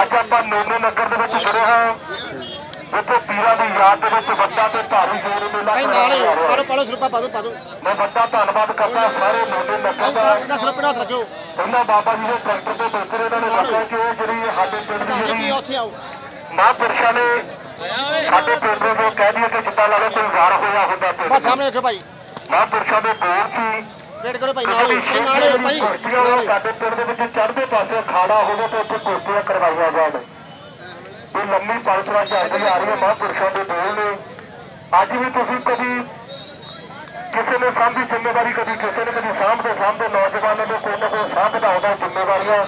ਅੱਜ ਆਪਾਂ ਨੋਨੇ ਨਗਰ ਦੇ ਵਿੱਚ ਖੜੇ ਹਾਂ। ਜਿੱਥੇ ਪੀਰਾਂ ਦੀ ਯਾਦ ਦੇ ਵਿੱਚ ਵੱਡਾ ਤੇ ਭਾਰੀ ਜੋੜ ਮੇਲਾ ਭਾਈ ਨਾਲੇ ਪਾਲੋ ਪਾਲੋ ਸਰਪਾ ਪਾ ਦੋ ਪਾ ਦੋ ਮੈਂ ਵੱਡਾ ਧੰਨਵਾਦ ਕਰਦਾ ਸਾਰੇ ਨੋਨੇ ਨਗਰ ਦਾ। ਇਹਦਾ ਸਰਪਾ ਹੱਥ ਰੱਖਿਓ। ਉਹਨਾਂ ਬਾਬਾ ਜੀ ਦੇ ਟਰੈਕਟਰ ਤੇ ਬੈਠੇ ਨੇ, ਇਹਨਾਂ ਨੇ ਦੱਸਿਆ ਕਿ ਇਹ ਜਿਹੜੀ ਸਾਡੇ ਪਿੰਡ ਦੀ ਜਿਹੜੀ ਉੱਥੇ ਆਓ। ਮਹਾਂਪੁਰਸ਼ਾਂ ਨੇ ਸਾਡੇ ਪਿੰਡ ਦੇ ਕਹਿ ਦਈਏ ਕਿ ਜਿੱਦਾਂ ਲੱਗਦਾ ਕੋਈ ਵਾਰ ਹੋਇਆ ਹੁੰਦਾ ਬਸ ਪਿੰਡ ਸਾਹਮਣੇ ਰੱਖੋ ਭਾਈ। ਮਹਾਂਪੁਰਸ਼ਾਂ ਦੇ ਬੋਲ ਸੀ। ਵੇਟ ਕਰੋ ਭਾਈ ਨਾਲੇ ਭਾਈ ਨਾਲੇ ਆਓ ਭਾਈ। ਸਾਡੇ ਪਿੰਡ ਦੇ ਵਿੱਚ ਚੜ੍ਹਦੇ ਪਾਸੇ ਅਖਾੜਾ ਹੋਵੇ ਤੇ ਉੱਥੇ ਕੁਸ਼ਤੀਆਂ ਕਰਵਾਈਆਂ ਜਾਣ। ਇਹ ਲੰਮੀ ਪਰੰਪਰਾ ਚੱਲਦੀ ਆ ਰਹੀ ਹੈ ਮਹਾਂਪੁਰਸ਼ਾਂ ਦੇ ਬੋਲ ਨੇ। ਅੱਜ ਵੀ ਤੁਸੀਂ ਕਦੀ ਕਿਸੇ ਨੇ ਸਾਂਭੀ ਜ਼ਿੰਮੇਵਾਰੀ ਕਦੀ ਕਿਸੇ ਨੇ ਕਦੀ ਸਾਂਭਦੇ ਸਾਂਭਦੇ ਨੌਜਵਾਨਾਂ ਨੂੰ ਕੋਈ ਨਾ ਕੋਈ ਸਾਂਭਦਾ ਹੁੰਦਾ ਜ਼ਿੰਮੇਵਾਰੀਆਂ।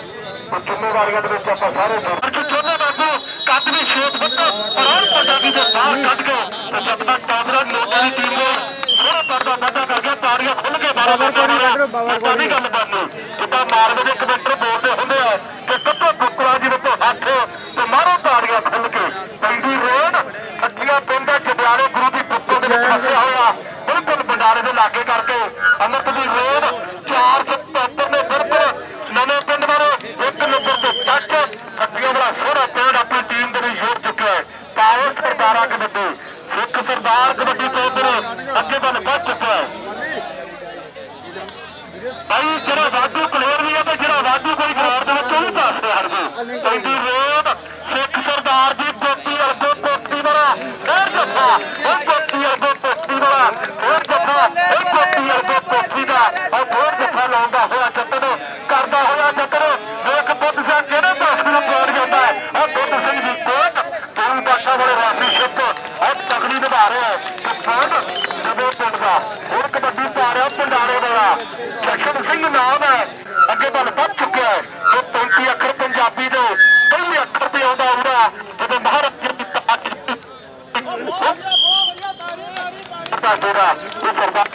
ਉਹ ਜ਼ਿੰਮੇਵਾਰੀਆਂ ਦੇ ਵਿੱਚ ਆਪਾਂ ਸਾਰੇ ਜੁੜ ਚੋਨੇ ਬਾਬੂ ਕੱਦ ਵੀ ਛੇਤ ਫੁੱਟ ਪਰਾਂ ਪੰਜਾਬੀ ਦੇ ਬਾਹਰ ਕੱਢ ਕੇ ਤੇ ਜਦ ਤੱਕ ਟਾਪਰਾ ਨੋਟਾਂ ਦੀ ਟੀਮ ਨੇ ਥੋੜਾ ਪਰਦਾ ਵਾਧਾ ਕਰ ਗਿਆ ਤਾੜੀਆਂ ਤਾਂ ਗੱਲ ਬਣਨੀ ਜਿੱਦਾਂ ਮਾਰਵੇ ਦੇ ਕਮੈਂਟਰ ਬੋਲਦੇ ਹੁੰਦੇ ਆ ਕਿ ਕੱਟੋ ਬੁੱਕਲਾ ਜੀ ਵਿੱਚ ਹੱਥ ਤੇ ਮਾਰੋ ਤਾੜੀਆਂ ਖੁੱਲ ਕੇ ਪੈਂਦੀ ਰੋਡ ਠੱਠੀਆਂ ਪਿੰਡ ਜਬਿਆੜੇ ਗੁਰੂ ਦੀ ਬੁੱਕੋ ਦੇ ਵਿੱਚ ਫਸਿਆ ਹੋਇਆ ਬਿਲਕੁਲ ਬੰਡਾਰੇ ਦੇ ਲਾਗੇ ਕਰਕੇ ਅੰਮ੍ਰਿਤ ਦੀ ਰੋਡ 477 ਦੇ ਬਿਲਕੁਲ ਨਵੇਂ ਪਿੰਡ ਬਾਰੇ ਇੱਕ ਨੰਬਰ ਤੇ ਟੱਚ ਠੱਠੀਆਂ ਵਾਲਾ ਸੋਹਣਾ ਪਿੰਡ ਆਪਣੀ ਟੀਮ ਦੇ ਲਈ ਜੋੜ ਚੁੱਕਿਆ ਹੈ ਪਾਵਰ ਸਰਦਾਰਾ ਕਬੱਡੀ ਸਿੱਖ ਸਰਦਾਰ ਕਬੱਡੀ ਤੋਂ ਉੱਧਰ ਅੱਗੇ ਵੱਲ ਵੱਧ ਚੁੱਕਿਆ ਹੈ ਭਾਈ ਜਿਹੜਾ ਵਾਧੂ ਪਲੇਅਰ ਵੀ ਆ ਤੇ ਜਿਹੜਾ ਵਾਧੂ ਕੋਈ ਗਰਾਊਂਡ ਦੇ ਵਿੱਚ ਉਹ ਵੀ ਪਾਸੇ ਹਟ ਜੇ ਪੈਂਦੀ ਰੋਡ ਸਿੱਖ ਸਰਦਾਰ ਦੀ ਕੋਟੀ ਅਰਗੋ ਕੋਟੀ ਵਾਲਾ ਫੇਰ ਜੱਫਾ ਉਹ ਕੋਟੀ ਅਰਗੋ ਕੋਟੀ ਵਾਲਾ ਫੇਰ ਜੱਫਾ ਉਹ ਕੋਟੀ ਅਰਗੋ ਕੋਟੀ ਦਾ ਉਹ ਫੇਰ ਜੱਫਾ ਲਾਉਂਦਾ ਹੋਇਆ ਜੱਟਨ ਕਰਦਾ ਹੋਇਆ ਜੱਟਨ ਵੇਖ ਬੁੱਧ ਸਿੰਘ ਕਿਹੜੇ ਪਾਸੇ ਨੂੰ ਪਹੁੰਚ ਜਾਂਦਾ ਹੈ ਉਹ ਬੁੱਧ ਸਿੰਘ ਦੀ ਕੋਟ ਤੂੰ ਬਾਸ਼ਾ ਵਾਲੇ ਰਾਸ਼ੀ ਸ਼ਿਪ ਉਹ ਤਗੜੀ ਨਿਭਾ ਰਿਹਾ ਹੈ ਤੇ ਬਹੁਤ ਜਦੋਂ ਪਿੰਡ ਦਾ ਹੁਣ ਕਬੱਡੀ ਪਾ ਰਿਹਾ ਪੰਡਾਰੇ ਦਾ ਜਸ਼ਨ ਸਿੰਘ ਨਾਮ ਹੈ ਅੱਗੇ ਵੱਲ ਵੱਧ ਚੁੱਕਿਆ ਹੈ ਤੇ 35 ਅੱਖਰ ਪੰਜਾਬੀ ਦੇ ਪਹਿਲੇ ਅੱਖਰ ਤੇ ਆਉਂਦਾ ਉਹਦਾ ਜਦੋਂ ਮਹਾਰਾਜ ਦੀ ਤਾਜ ਦਾ ਜੋੜਾ ਇਹ ਸਰਦਾਰ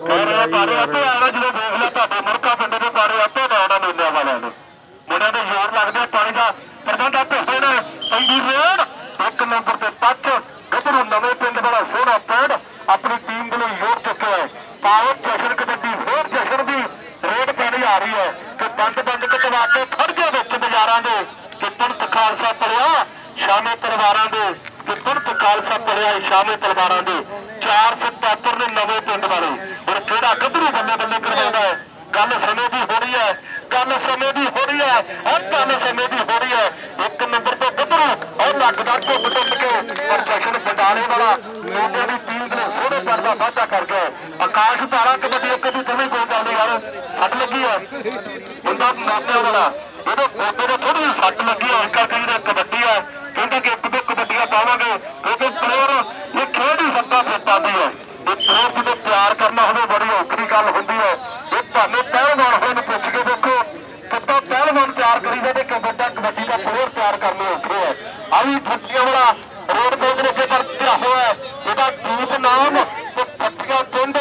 ਮੇਰੇ ਬਾਰੇ ਆਪੇ ਆਣਾ ਜਦੋਂ ਦੇਖ ਲਿਆ ਤੁਹਾਡੇ ਮੁਰਕਾ ਪਿੰਡ ਦੇ ਸਾਰੇ ਆਪੇ ਆਉਣਾ ਮੇਲਿਆਂ ਵਾਲਿਆਂ ਨੂੰ ਮੁੰਡਿਆਂ ਦੇ ਜ਼ੋਰ ਲੱਗਦੇ ਪਾਣੀ ਦਾ ਪ੍ਰਬੰਧ ਆਪੇ ਹੋਣਾ ਪੰਡੀ ਰੋਡ ਇੱਕ ਨੰਬਰ ਤੇ ਟੱਚ ਗੱਭਰੂ ਨਵੇਂ ਪਿੰਡ ਵਾਲਾ ਸੋਹਣਾ ਪਿੰਡ ਆਪਣੀ ਟੀਮ ਦੇ ਲਈ ਜੋੜ ਚੁੱਕਿਆ ਹੈ ਪਾਵਰ ਜਸ਼ਨ ਕਬੱਡੀ ਹੋਰ ਜਸ਼ਨ ਦੀ ਰੇਡ ਪੈਣੀ ਆ ਰਹੀ ਹੈ ਕਿ ਬੰਦ ਬੰਦ ਕਟਵਾ ਕੇ ਖੜ ਗਿਆ ਵਿੱਚ ਬਾਜ਼ਾਰਾਂ ਦੇ ਕਿ ਪੰਥ ਖਾਲਸਾ ਪੜਿਆ ਸ਼ਾਮੇ ਪਰਿਵਾਰਾਂ ਦੇ ਕਿ ਪੰਥ ਖਾਲਸਾ ਪੜਿਆ ਸ਼ਾਮੇ ਪਰਿਵਾਰਾਂ ਦੇ 477 ਦੇ ਨਵੇਂ ਪਿੰਡ ਵਾਲੇ, ਹੁਣ ਕਿਹੜਾ ਗੱਭਰੂ ਬੰਦੇ ਬੰਦੇ ਕਰਵਾਉਂਦਾ ਹੈ? ਗੱਲ ਸਮੇਂ ਦੀ ਹੋ ਰਹੀ ਹੈ, ਗੱਲ ਸਮੇਂ ਦੀ ਹੋ ਰਹੀ ਹੈ, ਹਰ ਗੱਲ ਸਮੇਂ ਦੀ ਹੋ ਰਹੀ ਹੈ। ਇੱਕ ਨੰਬਰ ਤੇ ਗੱਭਰੂ ਔਰ ਲੱਗਦਾ ਧੁੱਪ ਟੁੱਟ ਕੇ ਪਰ ਜਸ਼ਨ ਵਾਲਾ ਲੋਕਾਂ ਦੀ ਟੀਮ ਦੇ ਸੋਹਣੇ ਪਰ ਦਾ ਵਾਧਾ ਕਰ ਗਿਆ। ਆਕਾਸ਼ ਧਾਰਾ ਕਬੱਡੀ ਇੱਕ ਦੀ ਦੋਵੇਂ ਗੋਲ ਚੱਲਦੇ ਯਾਰ, ਸੱਟ ਲੱਗੀ ਹੈ। ਬੰਦਾ ਮਾਪਿਆਂ ਵਾਲਾ ਇਹਦੇ ਫੋਟੋ ਦੇ ਥੋੜੀ ਜਿਹੀ ਸੱਟ ਲੱਗੀ ਹੈ, ਇਸ ਕਰਕੇ ਜਿਹੜਾ ਕਬੱਡੀ ਹੈ, ਕਹਿੰਦੇ ਕਿ ਇੱਕ ਦੋ ਕਬੱਡੀਆਂ ਪਾਵਾਂਗੇ, ਕਿਉਂਕਿ ਪਲੇਅਰ ਇਹ ਖੇਡ ਹੀ ਸੱਤਾ ਫਿੱਟਾ ਹੈ। ਇਹ ਪਲੇਅਰ ਨੂੰ ਪਿਆਰ ਕਰਨਾ ਹੋਵੇ, ਬੜੀ ਔਖੀ ਗੱਲ ਹੁੰਦੀ ਹੈ। ਤੁਹਾਨੂੰ ਪਹਿਲਵਾਨ ਹੋਏ ਨੂੰ ਪੁੱਛ ਕੇ ਦੇਖੋ ਕਿੱਦਾਂ ਪਹਿਲਵਾਨ ਤਿਆਰ ਕਰੀਦਾ ਤੇ ਕਿੱਦਾਂ ਕਬੱਡੀ ਦਾ ਪਲੇਅਰ ਤਿਆਰ ਕਰਨੇ ਔਖੇ ਹੈ ਆ। ਵੀ ਫੱਟੀਆਂ ਵਾਲਾ ਰੋਡ ਦੇ ਉੱਤੇ ਅੱਗੇ ਵਰਤਿਆ ਹੋਇਆ ਹੈ। ਇਹਦਾ ਦੀਪ ਨਾਮ ਤੇ ਫੱਟੀਆਂ ਪਿੰਡ।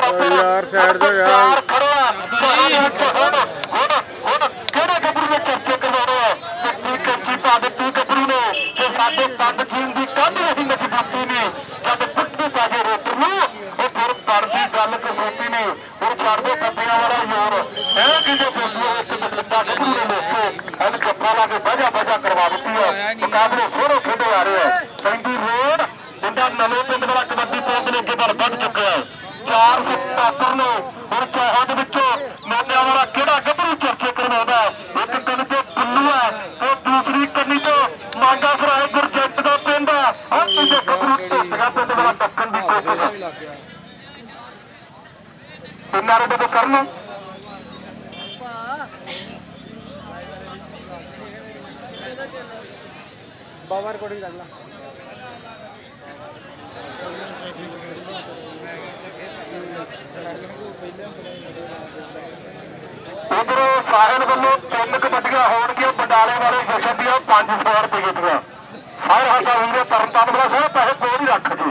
ਯਾਰ, side ਤੋਂ ਯਾਰ। ਖੜਿਆ ਤੁਹਾਡੇ ਵਿੱਚ ਹੁਣ ਹੁਣ ਹੁਣ ਕਿਹੜੇ ਗੱਭਰੂ ਨੇ ਚਰਚੇ ਕਰਵਾਉਣੇ ਆ ਤੇ ਕੀ ਕੱਚੀ ਪਾ ਦਿੱਤੀ ਗੱਭਰੂ ਨੇ ਤੇ ਸਾਡੇ ਪੰਜ ਟੀਮ ਦੀ ਕੱਢ ਰਹੀ ਮਜ਼ਬੂਤੀ ਨੇ ਜਦ ਪੁੱਠੀ ਪਾਸੇ ਰੋਟ ਨੂੰ ਉਹ ਫਿਰ ਬਣਦੀ ਗੱਲ ਕਸੂਤੀ ਨੇ ਹੁਣ ਛੱਡ ਦੋ ਕੱਪੀਆਂ ਵਾਲਾ ਜ਼ੋਰ ਇਹ ਕਿਹਦੇ ਫੈਸਲੇ ਵਿੱਚ ਦਿੱਤਾ ਗੱਭਰੂ ਨੇ ਲੋਕੇ ਇਹਨੂੰ ਜੱਫਾ ਲਾ ਕੇ ਬਾਜਾ ਬਾਜਾ ਕਰਵਾ ਦਿੱਤੀ ਹੈ ਮੁਕਾਬਲੇ ਸੋਹਣੇ ਖੇਡੇ ਆ ਰਹੇ ਹੈ ਪੈਂਦੀ ਰੋਡ ਮੁੰਡਾ ਨਵੇਂ ਪਿੰਡ ਵਾਲਾ ਕਬੱਡੀ ਪਹੁੰਚ ਦੇ ਅੱਗੇ ਵੱਧ ਚੁੱਕਿਆ ਹੈ 477 ਨੂੰ ਹੁਣ ਚੌਹਾਂ ਦੇ ਵਿੱਚੋਂ ਮੋਨਿਆਂ ਵਾਲਾ ਕਿਹੜਾ ਗੱਭਰੂ ਚਰਚੇ ਕਰਵਾਉਂਦਾ ਹੈ? ਇੱਕ ਕੰਨ ਤੇ ਪੁੱਲੂ ਹੈ ਤੇ ਦੂਸਰੀ ਕੰਨੀ ਤੇ ਮਾਂਗਾ ਸਰਾਏ ਗੁਰਜੰਟ ਦਾ ਪਿੰਡ ਹੈ ਆਹ ਤੀਜੇ ਗੱਭਰੂ ਢੋਟੀਆਂ ਪਿੰਡ ਵਾਲਾ ਟੱਕਣ ਦੀ ਕੋਸ਼ਿਸ਼ ਇਹਨਾਂ ਦੇ ਤੋਂ ਕਰਨ ਬਾਬਾ ਰਿਕਾਰਡਿੰਗ ਕਰ ਲਾ। ਉਧਰੋਂ ਸਾਹਿਲ ਵੱਲੋਂ ਤਿੰਨ ਕਬੱਡੀਆਂ ਹੋਣਗੀਆਂ ਬੰਡਾਲੇ ਵਾਲੇ ਜਸ਼ਨ ਦੀਆਂ 500 ਰੁਪਏ ਦੀਆਂ। ਹਰ ਹਾਸਾ ਹੁੰਦੇ ਤਰਨਤਾਰਨ ਵਾਲਾ ਸੋਹਣਾ ਪੈਸੇ ਕੋਲ ਹੀ ਰੱਖ ਜੀ।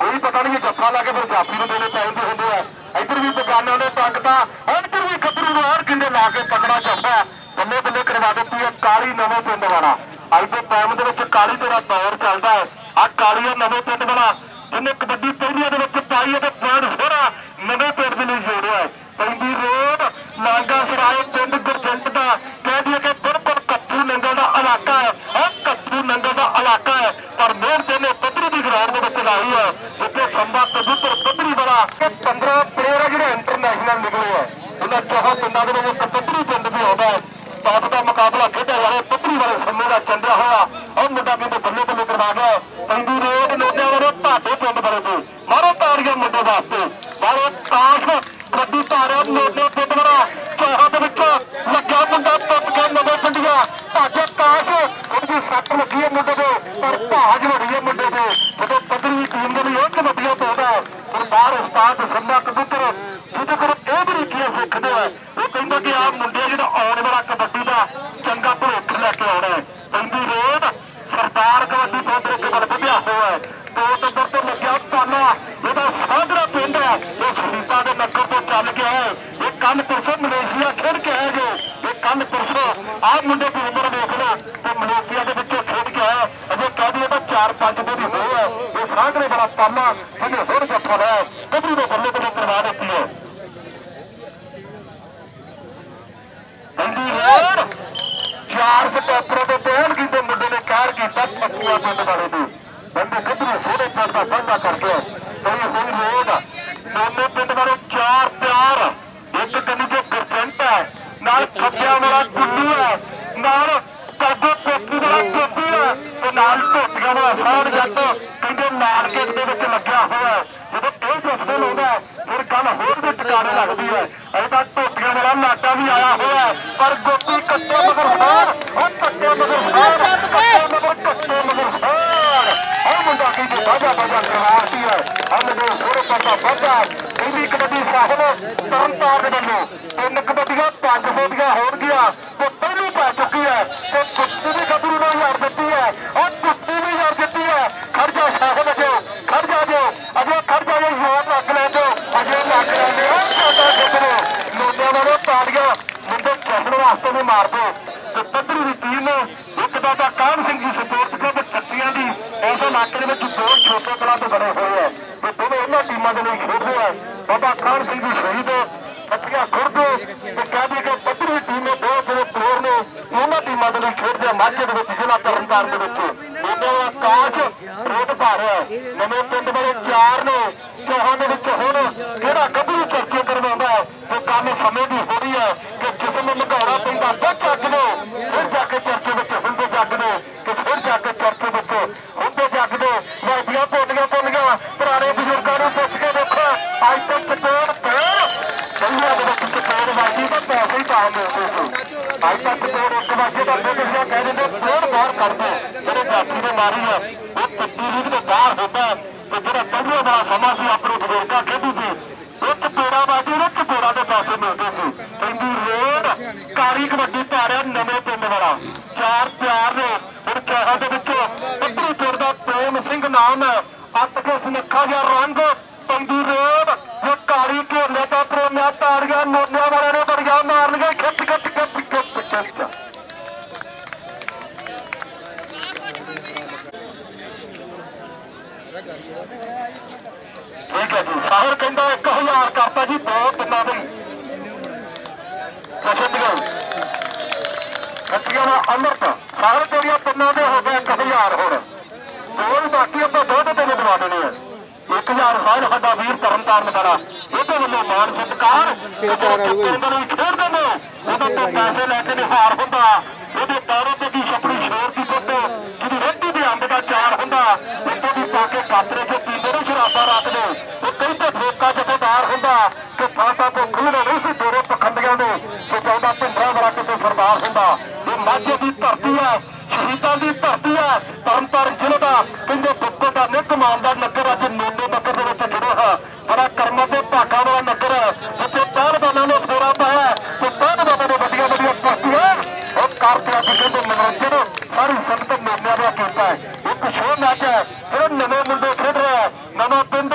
ਕੋਈ ਪਤਾ ਨਹੀਂ ਜੱਫਾ ਲਾ ਕੇ ਫਿਰ ਜਾਫੀ ਨੂੰ ਦੇਣੇ ਪੈਂਦੇ ਹੁੰਦੇ ਆ। ਇੱਧਰ ਵੀ ਬਗਾਨਿਆਂ ਦੇ ਤੰਗ ਪੰਗਤਾ ਇੱਧਰ ਵੀ ਖੱਤਰੂ ਨੂੰ ਹਰ ਕਿੰਨੇ ਲਾ ਕੇ ਤਕੜਾ ਜੱਫਾ। ਬੱਲੇ ਬੱਲੇ ਕਰਵਾ ਦਿੱਤੀ ਹੈ ਕਾਲੀ ਨਵੇਂ ਪਿੰਡ ਵਾਲਾ। ਅੱਜ ਦੇ ਟਾਈਮ ਦੇ ਵਿੱਚ ਕਾਲੀ ਤੇਰਾ ਦੌਰ ਚੱਲਦਾ ਹੈ। ਆ ਕਾਲੀਆ ਨਵੇਂ ਪਿੰਡ ਵਾਲਾ, ਜਿਹਨੇ ਕਬੱਡੀ ਪਹਿਲੀਆਂ ਦੇ ਵਿੱਚ ਪਾਈ ਹੈ ਤੇ ਪੁਆਇੰਟ ਸੋਹਣਾ ਨਵੇਂ ਪਿੰਡ ਦੇ ਲਈ ਜੋੜਿਆ ਹੈ। ਪੈਂਦੀ ਰੋਡ ਲਾਂਗਾ ਸਰਾਏ ਪਿੰਡ ਗੁਰਜੰਟ ਦਾ ਕਹਿ ਦਈਏ ਕਿ ਬਿਲਕੁਲ ਕੱਪੂ ਨੰਗਲ ਦਾ ਇਲਾਕਾ ਹੈ। ਉਹ ਕੱਪੂ ਨੰਗਲ ਦਾ ਇਲਾਕਾ ਹੈ, ਪਰ ਮੋਹਨ ਤੇ ਨੇ ਪੱਧਰੀ ਦੀ ਗਰਾਊਂਡ ਦੇ ਵਿੱਚ ਲਾਈ ਹੈ, ਜਿੱਥੇ ਸੰਭਾ ਕਬੂਤਰ ਪੱਧਰੀ ਵਾਲਾ ਇਹ 15 ਪਲੇਅਰ ਆ ਜਿਹੜੇ ਇੰਟਰਨੈਸ਼ਨਲ ਨਿਕਲੇ ਹੈ ਉਹਨਾਂ ਚਾਹਾਂ ਪਿੰਡਾਂ ਦੇ ਵਿੱਚ ਇੱਕ ਪੱਧਰੀ ਪਿੰਡ ਵੀ ਆਉਂਦਾ ਹੈ। ਟਾਪ ਦਾ ਮੁਕਾਬਲਾ ਖੇਡਿਆ ਵਾਲੇ ਪੱਧਰੀ ਵਾਲੇ ਸਮੇਂ ਦਾ ਚੰਦਿਆ ਹੋਇਆ। ਉਹ ਮੁੰਡਾ ਕਿਤੇ ਬੱਲੇ ਬੱਲੇ ਕਰਵਾ ਗਿਆ। ਪੈਂਦੀ ਰੋਡ ਨੋਟਿਆਂ ਵਾਲੇ ਭਾਟੇ ਪਿੰਡ ਵਾਲੇ ਤੋਂ। ਮਾਰੋ ਤਾੜੀਆਂ ਮੁੰਡੇ ਵਾਸਤੇ। ਮਾਰੋ ਤਾਸ਼। ਕਬੱਡੀ ਧਾਰਿਆ ਨੋਟਿਆਂ ਪਿੰਡ ਵਾਲਾ। ਚਾਹਾਂ ਦੇ ਵਿੱਚ ਲੱਗਾ ਮੁੰਡਾ ਟੁੱਟ ਕੇ ਨਵੇਂ ਪਿੰਡੀਆਂ। ਭਾਜੇ ਤਾਸ਼। ਉਹਦੀ ਸੱਟ ਲੱਗੀ ਹੈ ਮੁੰਡੇ ਦੇ ਪਰ ਭਾਜ ਹੋਣੀ ਹੈ ਮੁੰਡੇ ਦੇ ਜਦੋਂ ਪੱਧਰੀ ਟੀਮ ਦੇ ਲਈ ਉਹ ਕਬੱਡੀਆਂ ਪਾਉਂਦਾ ਹੈ ਸਰਦਾਰ ਉਸਤਾਦ ਸੰਮਾ ਕਬੂਤਰ ਜਿਹਦੇ ਕੋਲ ਇਹ ਬਰੀਕੀਆਂ ਸਿੱਖਦੇ ਆ ਉਹ ਕਹਿੰਦਾ ਕਿ ਆਹ ਮੁੰਡੇ ਜਿਹੜਾ ਆਉਣ ਵਾਲਾ ਕਬੱਡੀ ਦਾ ਚੰਗਾ ਭਵਿੱਖ ਲੈ ਕੇ ਆਉਣਾ ਹੈ ਪੈਂਦੀ ਰੋਡ ਸਰਦਾਰ ਕਬੱਡੀ ਪੌਂਦਰੇ ਕੇ ਵੱਲ ਵਧਿਆ ਹੋਇਆ ਹੈ ਦੋ ਨੰਬਰ ਤੇ ਲੱਗਿਆ ਪਾਲਾ ਇਹਦਾ ਸਾਗਰਾ ਪਿੰਡ ਹੈ ਇਹ ਸ਼ਹੀਦਾਂ ਦੇ ਨਗਰ ਤੋਂ ਚੱਲ ਕੇ ਆਏ ਇਹ ਕੱਲ ਪਰਸੋਂ ਮਲੇਸ਼ੀਆ ਖੇਡ ਕੇ ਆਏ ਜੋ ਇਹ ਕੱਲ ਪਰਸੋਂ ਆਹ ਮੁੰਡੇ ਦੀ ਉਮਰ ਵੇਖ ਲਓ ਤੇ ਮਲੇਸ਼ੀਆ ਦੇ ਵਿੱਚੋਂ ਖੇਡ ਕੇ ਆਇਆ ਅਜੇ ਕਹਿ ਦਈਏ ਤਾਂ 4-5 ਦਿਨ ਹੀ ਹੋਏ ਆ ਜਿਹਨੇ ਹੋਰ ਜੱਫਾ ਲਿਆ ਕਬਰੀ ਦੇ ਬੱਲੇ ਬੱਲੇ ਕਰਵਾ ਦਿੱਤੀ ਹੈ ਬੰਦੀ ਰੋਡ ਚਾਰ ਸਟੈਪਰਾਂ ਦੇ ਪਹਿਲ ਕੀਤੇ ਮੁੰਡੇ ਨੇ ਕਹਿਰ ਕੀਤਾ ਪੱਕੀਆਂ ਪਿੰਡ ਵਾਲੇ ਦੀ। ਬੰਦੇ ਕਿਧਰੇ ਸੋਹਣੇ ਪਿੰਡ ਦਾ ਸਾਂਝਾ ਕਰਕੇ ਕੋਈ ਹੋਈ ਰੋਡ ਦੋਨੇ ਪਿੰਡ ਵਾਲੇ ਚਾਰ ਪਿਆਰ। ਇੱਕ ਕੰਨੀ ਤੇ ਗੁਰਜੰਟ ਹੈ ਨਾਲ ਖੱਬਿਆਂ ਵਾਲਾ ਗੁੱਲੂ ਹੈ ਨਾਲ ਕਾਬੂ ਕੋਕੀ ਵਾਲਾ ਤੇ ਨਾਲ ਢੋਟੀਆਂ ਵਾਲਾ ਸਾੜ ਜੱਟ ਕਹਿੰਦੇ ਮਾਰਕੀਟ ਦੇ ਵਿੱਚ ਲੱਗਿਆ ਹੋਇਆ। ਜਦੋਂ ਇਹ ਫਿਰ ਗੱਲ ਹੋਰ ਵੀ ਟਿਕਾਣੇ ਲੱਗਦੀ ਹੈ। ਅਜੇ ਤਾਂ ਢੋਟੀਆਂ ਵਾਲਾ ਨਾਟਾ ਵੀ ਆਇਆ ਹੋਇਆ ਹੈ, ਪਰ ਗੋਪੀ ਕੱਟੇ ਮਗਰ ਸਾਰ ਉਹ ਕੱਟੇ ਮਗਰ ਸਾਰ ਕੱਟੇ ਮਗਰ ਕੱਟੇ ਮਗਰ ਸਾਰ ਉਹ ਮੁੰਡਾ ਕੀ ਤੇ ਬਾਜਾ ਬਾਜਾ ਕਰਾਰਤੀ ਹੈ ਹਮ ਦੇ ਸੋਰੇ ਪਤਾ ਬਾਜਾ ਇਹਦੀ ਕਬੱਡੀ ਸਾਹਿਬ ਤਰਨਤਾਰਨ ਵੱਲੋਂ ਤਿੰਨ ਕਬੱਡੀਆਂ 500 ਦੀਆਂ ਹੋਣਗੀਆਂ। ਤੇ ਪਹਿਲੀ ਪੈ ਚੁੱਕੀ ਹੈ ਤੇ ਕੁੱਤੀ ਦੀ ਗੱਭਰੂ ਨੇ ਯਾਰ ਦਿੱਤੀ ਹੈ ਉਹ ਕੁੱਤੀ ਵੀ ਯਾਰ ਦਿੱਤੀ ਹੈ ਖੜ ਜਾ ਸਾਹਿਬ ਅਜੋ ਖੜ ਜਾ ਜੋ ਅਜੇ ਖੜ ਜਾ ਜੋ ਯਾਰ ਲੱਗ ਲੈ ਜੋ ਅਜੇ ਲੱਗ ਲੈਂਦੇ ਹੋ ਸਾਡਾ ਗੱਭਰੂ ਲੋਕਾਂ ਵਾਲੇ ਤਾੜੀਆਂ ਮੁੰਡੇ ਚੱਲਣ ਵਾਸਤੇ ਵੀ ਮਾਰ ਦੋ ਤੇ ਪੱਧਰੀ ਦੀ ਟੀਮ ਇੱਕ ਦਾ ਤਾਂ ਕਾਹਨ ਸਿੰਘ ਦੀ ਸਪੋਰਟ ਕਲੱਬ ਛੱਤੀਆਂ ਦੀ ਇਸ ਇਲਾਕੇ ਛੋਟੇ ਕਲਾ ਤੋਂ ਬਣੇ ਹੋਏ ਆ। ਤੇ ਦੋਵੇਂ ਉਹਨਾਂ ਟੀਮਾਂ ਦੇ ਲਈ ਖੇਡਦੇ ਆ। ਬਾਬਾ ਕਾਹਨ ਸਿੰਘ ਦੀ ਸ਼ਹੀਦ ਛੱਤੀਆਂ ਖੁਰਦ ਤੇ ਕਹਿੰਦੇ ਕਿ ਪੱਧਰੀ ਟੀਮ ਨੇ ਦੋ ਜਿਹੜੇ ਪਲੇਅਰ ਨੇ। ਉਹਨਾਂ ਟੀਮਾਂ ਦੇ ਲਈ ਖੇਡਦੇ ਆ ਮਾਝੇ ਦੇ ਵਿੱਚ, ਜ਼ਿਲ੍ਹਾ ਤਰਨਤਾਰਨ ਦੇ ਵਿੱਚ। ਉਹਨਾਂ ਦਾ ਕਾਜ ਰੋਡ ਭਾਰਿਆ ਨਵੇਂ ਪਿੰਡ ਵਾਲੇ ਚਾਰ ਨੇ, ਚਾਹਾਂ ਦੇ ਵਿੱਚ ਹੁਣ ਕਿਹੜਾ ਗੱਭਰੂ ਚਰਚੇ ਕਰਵਾਉਂਦਾ ਹੈ, ਉਹ ਕੰਮ ਸਮੇਂ ਦੀ ਹੋ ਰਹੀ ਹੈ ਕਿ ਜਿਸਮ ਲਗਾਉਣਾ ਪੈਂਦਾ ਬਹੁਤ ਜੱਗ ਨੇ ਫਿਰ ਜਾ ਕੇ ਚਰਚੇ ਵਿੱਚ ਹੁੰਦੇ ਜੱਗ ਨੇ ਕਿ ਫਿਰ ਜਾ ਕੇ ਚਰਚੇ ਵਿੱਚ ਹੁੰਦੇ ਜੱਗ ਨੇ ਵਰਦੀਆਂ ਪੋਲੀਆਂ ਪੋਲੀਆਂ ਪੁਰਾਣੇ ਬਜ਼ੁਰਗਾਂ ਨੂੰ ਪੁੱਛ ਕੇ ਦੇਖੋ ਅੱਜ ਤੱਕ ਚਪੇੜ ਪੈਰ ਦੁਨੀਆ ਦੇ ਵਿੱਚ ਚਪੇੜ ਵਾਜੀ ਤਾਂ ਪੈਸੇ ਹੀ ਪਾ ਮਿਲਦੇ ਸੀ ਅੱਜ ਤੱਕ ਚਪੇੜ ਇੱਕ ਵਾਜੇ ਦਾ ਦੁੱਧ ਜਿਹਾ ਕਹਿ ਦਿੰਦੇ ਪੇੜ ਬਾਹਰ ਕਰਦੇ ਜਿਹੜੇ ਜਾਤੀ ਦੇ ਮਾਰੀ ਆ ਉਹ ਪਿੱਟੀ ਲੀਗ ਦੇ ਬਾਹਰ ਹੁੰਦਾ ਤੇ ਜਿਹੜਾ ਪਹਿਲੇ ਵਾਲਾ ਸਮਾਂ ਸੀ ਆਪਣੇ ਬਜ਼ੁਰਗਾਂ ਖੇਡੀ ਸੀ ਇੱਕ ਪੇੜਾ ਵਾਜੀ ਨੇ ਚਪੇੜਾ ਦੇ ਪੈਸੇ ਮਿਲਦੇ ਸੀ ਕਹਿੰਦੀ ਰੋਡ ਕਾਲੀ ਕਬੱਡੀ ਧਾਰਿਆ ਨਵੇਂ ਪਿੰਡ ਵਾਲਾ ਚਾਰ ਪਿਆਰ ਨੇ ਹੁਣ ਚਾਹਾਂ ਦੇ ਵਿੱਚ ਪੱਤਰੀ ਪਿੰਡ ਦਾ ਪ੍ਰੇਮ ਸਿੰਘ ਨਾਮ ਹੈ ਅੱਤ ਕੇ ਸੁਨੱਖਾ ਜਿਹਾ ਰੰਗ ਪੈਂਦੀ ਰੋਡ ਜੋ ਕਾਲੀ ਘੇਰਨੇ ਦਾ ਪ੍ਰੇਮਿਆ ਤਾੜੀਆਂ ਨੋਨਿਆਂ ਵਾਲਿਆਂ ਨੇ ਬੜੀਆਂ ਮਾਰਨੀਆਂ, ਖਿੱਚ ਖਿੱਚ ਖਿੱਚ ਖਿੱਚ ਖਿੱਚ ਠੀਕ ਹੈ ਜੀ, ਸਾਹਿਰ ਕਹਿੰਦਾ 1000 ਕਰਤਾ ਜੀ, ਬਹੁਤ ਤਿੰਨਾਂ ਦੇ। ਪਛੰਦੀਆਂ ਕੱਟੀਆਂ ਦਾ ਅਮਰਤ ਸਾਹਰ ਤੇਰੀਆਂ ਤਿੰਨਾਂ ਦੇ ਹੋ ਗਏ 1000 ਹੁਣ ਦੋ ਹੀ ਬਾਕੀ ਆਪਾਂ ਦੋ ਤੇ ਤਿੰਨ ਦਵਾ ਦੇਣੇ ਆ 1000 ਸਾਲ ਸਾਡਾ ਵੀਰ ਤਰਨਤਾਰਨ ਬੜਾ ਇਹਦੇ ਵੱਲੋਂ ਮਾਨ ਸਤਕਾਰ ਉਹਨਾਂ ਨੂੰ ਖੇਡਦੇ ਨੇ ਉਹਦੇ ਤੋਂ ਪੈਸੇ ਲੈ ਕੇ ਨਿਹਾਰ ਹੁੰਦਾ ਉਹਦੇ ਪੈਰੋਂ ਤੇ ਦੀ ਛਪੜੀ ਸ਼ੇਰ ਦੀ ਪੁੱਤ ਜਿਹਦੀ ਰੋਟੀ ਦੇ ਅੰਬ ਦਾ ਚਾਰ ਹੁੰਦਾ ਉੱਤੋਂ ਦੀ ਪਾ ਕੇ ਕਾਤਰੇ ਕੇ ਪੀਂਦੇ ਨੇ ਸ਼ਰਾਬਾਂ ਰੱਖਦੇ ਉਹ ਕਈ ਤੇ ਠੋਕਾ ਜਥੇਦਾਰ ਹੁੰਦਾ ਕਿ ਫਾਟਾ ਤੋਂ ਖੁੱਲ੍ਹਣਾ ਨਹੀਂ ਸੀ ਤੇਰੇ ਪਖੰਡੀਆਂ ਦੇ ਕਿ ਚਾਹੁੰਦਾ ਭਿੰਡਰਾ ਵਾਲਾ ਕਿਤੇ ਸਰਦਾਰ ਹੁੰਦਾ ਇਹ ਮਾਝੇ ਦੀ ਧਰਤੀ ਹੈ ਸ਼ਹੀਦਾਂ ਦੀ ਧਰਤੀ ਹੈ ਤਰਨਤਾਰਨ ਜ਼ਿਲ੍ਹੇ ਦਾ ਕਹਿੰਦੇ ਬੱਬੇ ਦਾ ਨਿੱਕ ਦਾ ਨਗਰ ਅੱਜ ਨੋਨੇ ਨਗਰ ਦੇ ਵਿੱਚ ਜੁੜਿਆ ਹੈ ਬੜਾ ਕਰਮਾਂ ਤੇ ਭਾਗਾਂ ਵਾਲਾ ਨਗਰ ਹੈ ਜਿੱਥੇ ਪਹਿਲਵਾਨਾਂ ਨੇ ਫੇਰਾ ਪਾਇਆ ਤੇ ਪਹਿਲਵਾਨਾਂ ਨੇ ਵੱਡੀਆਂ ਵੱਡੀਆਂ ਕੁਸ਼ਤੀਆਂ ਉਹ ਕਰਦੇ ਅੱਜ ਕਹਿੰਦੇ ਮਨੋਰੰਜਨ ਸਾਰੀ ਸੰਗਤ ਮੇਲਿਆਂ ਦਾ ਕੀਤਾ ਹੈ ਇੱਕ ਸ਼ੋਅ ਮੈਚ ਹੈ ਜਿਹੜੇ ਨਵੇਂ ਮੁੰਡੇ ਖੇਡ ਰਹੇ ਆ ਨਵਾਂ ਪਿੰਡ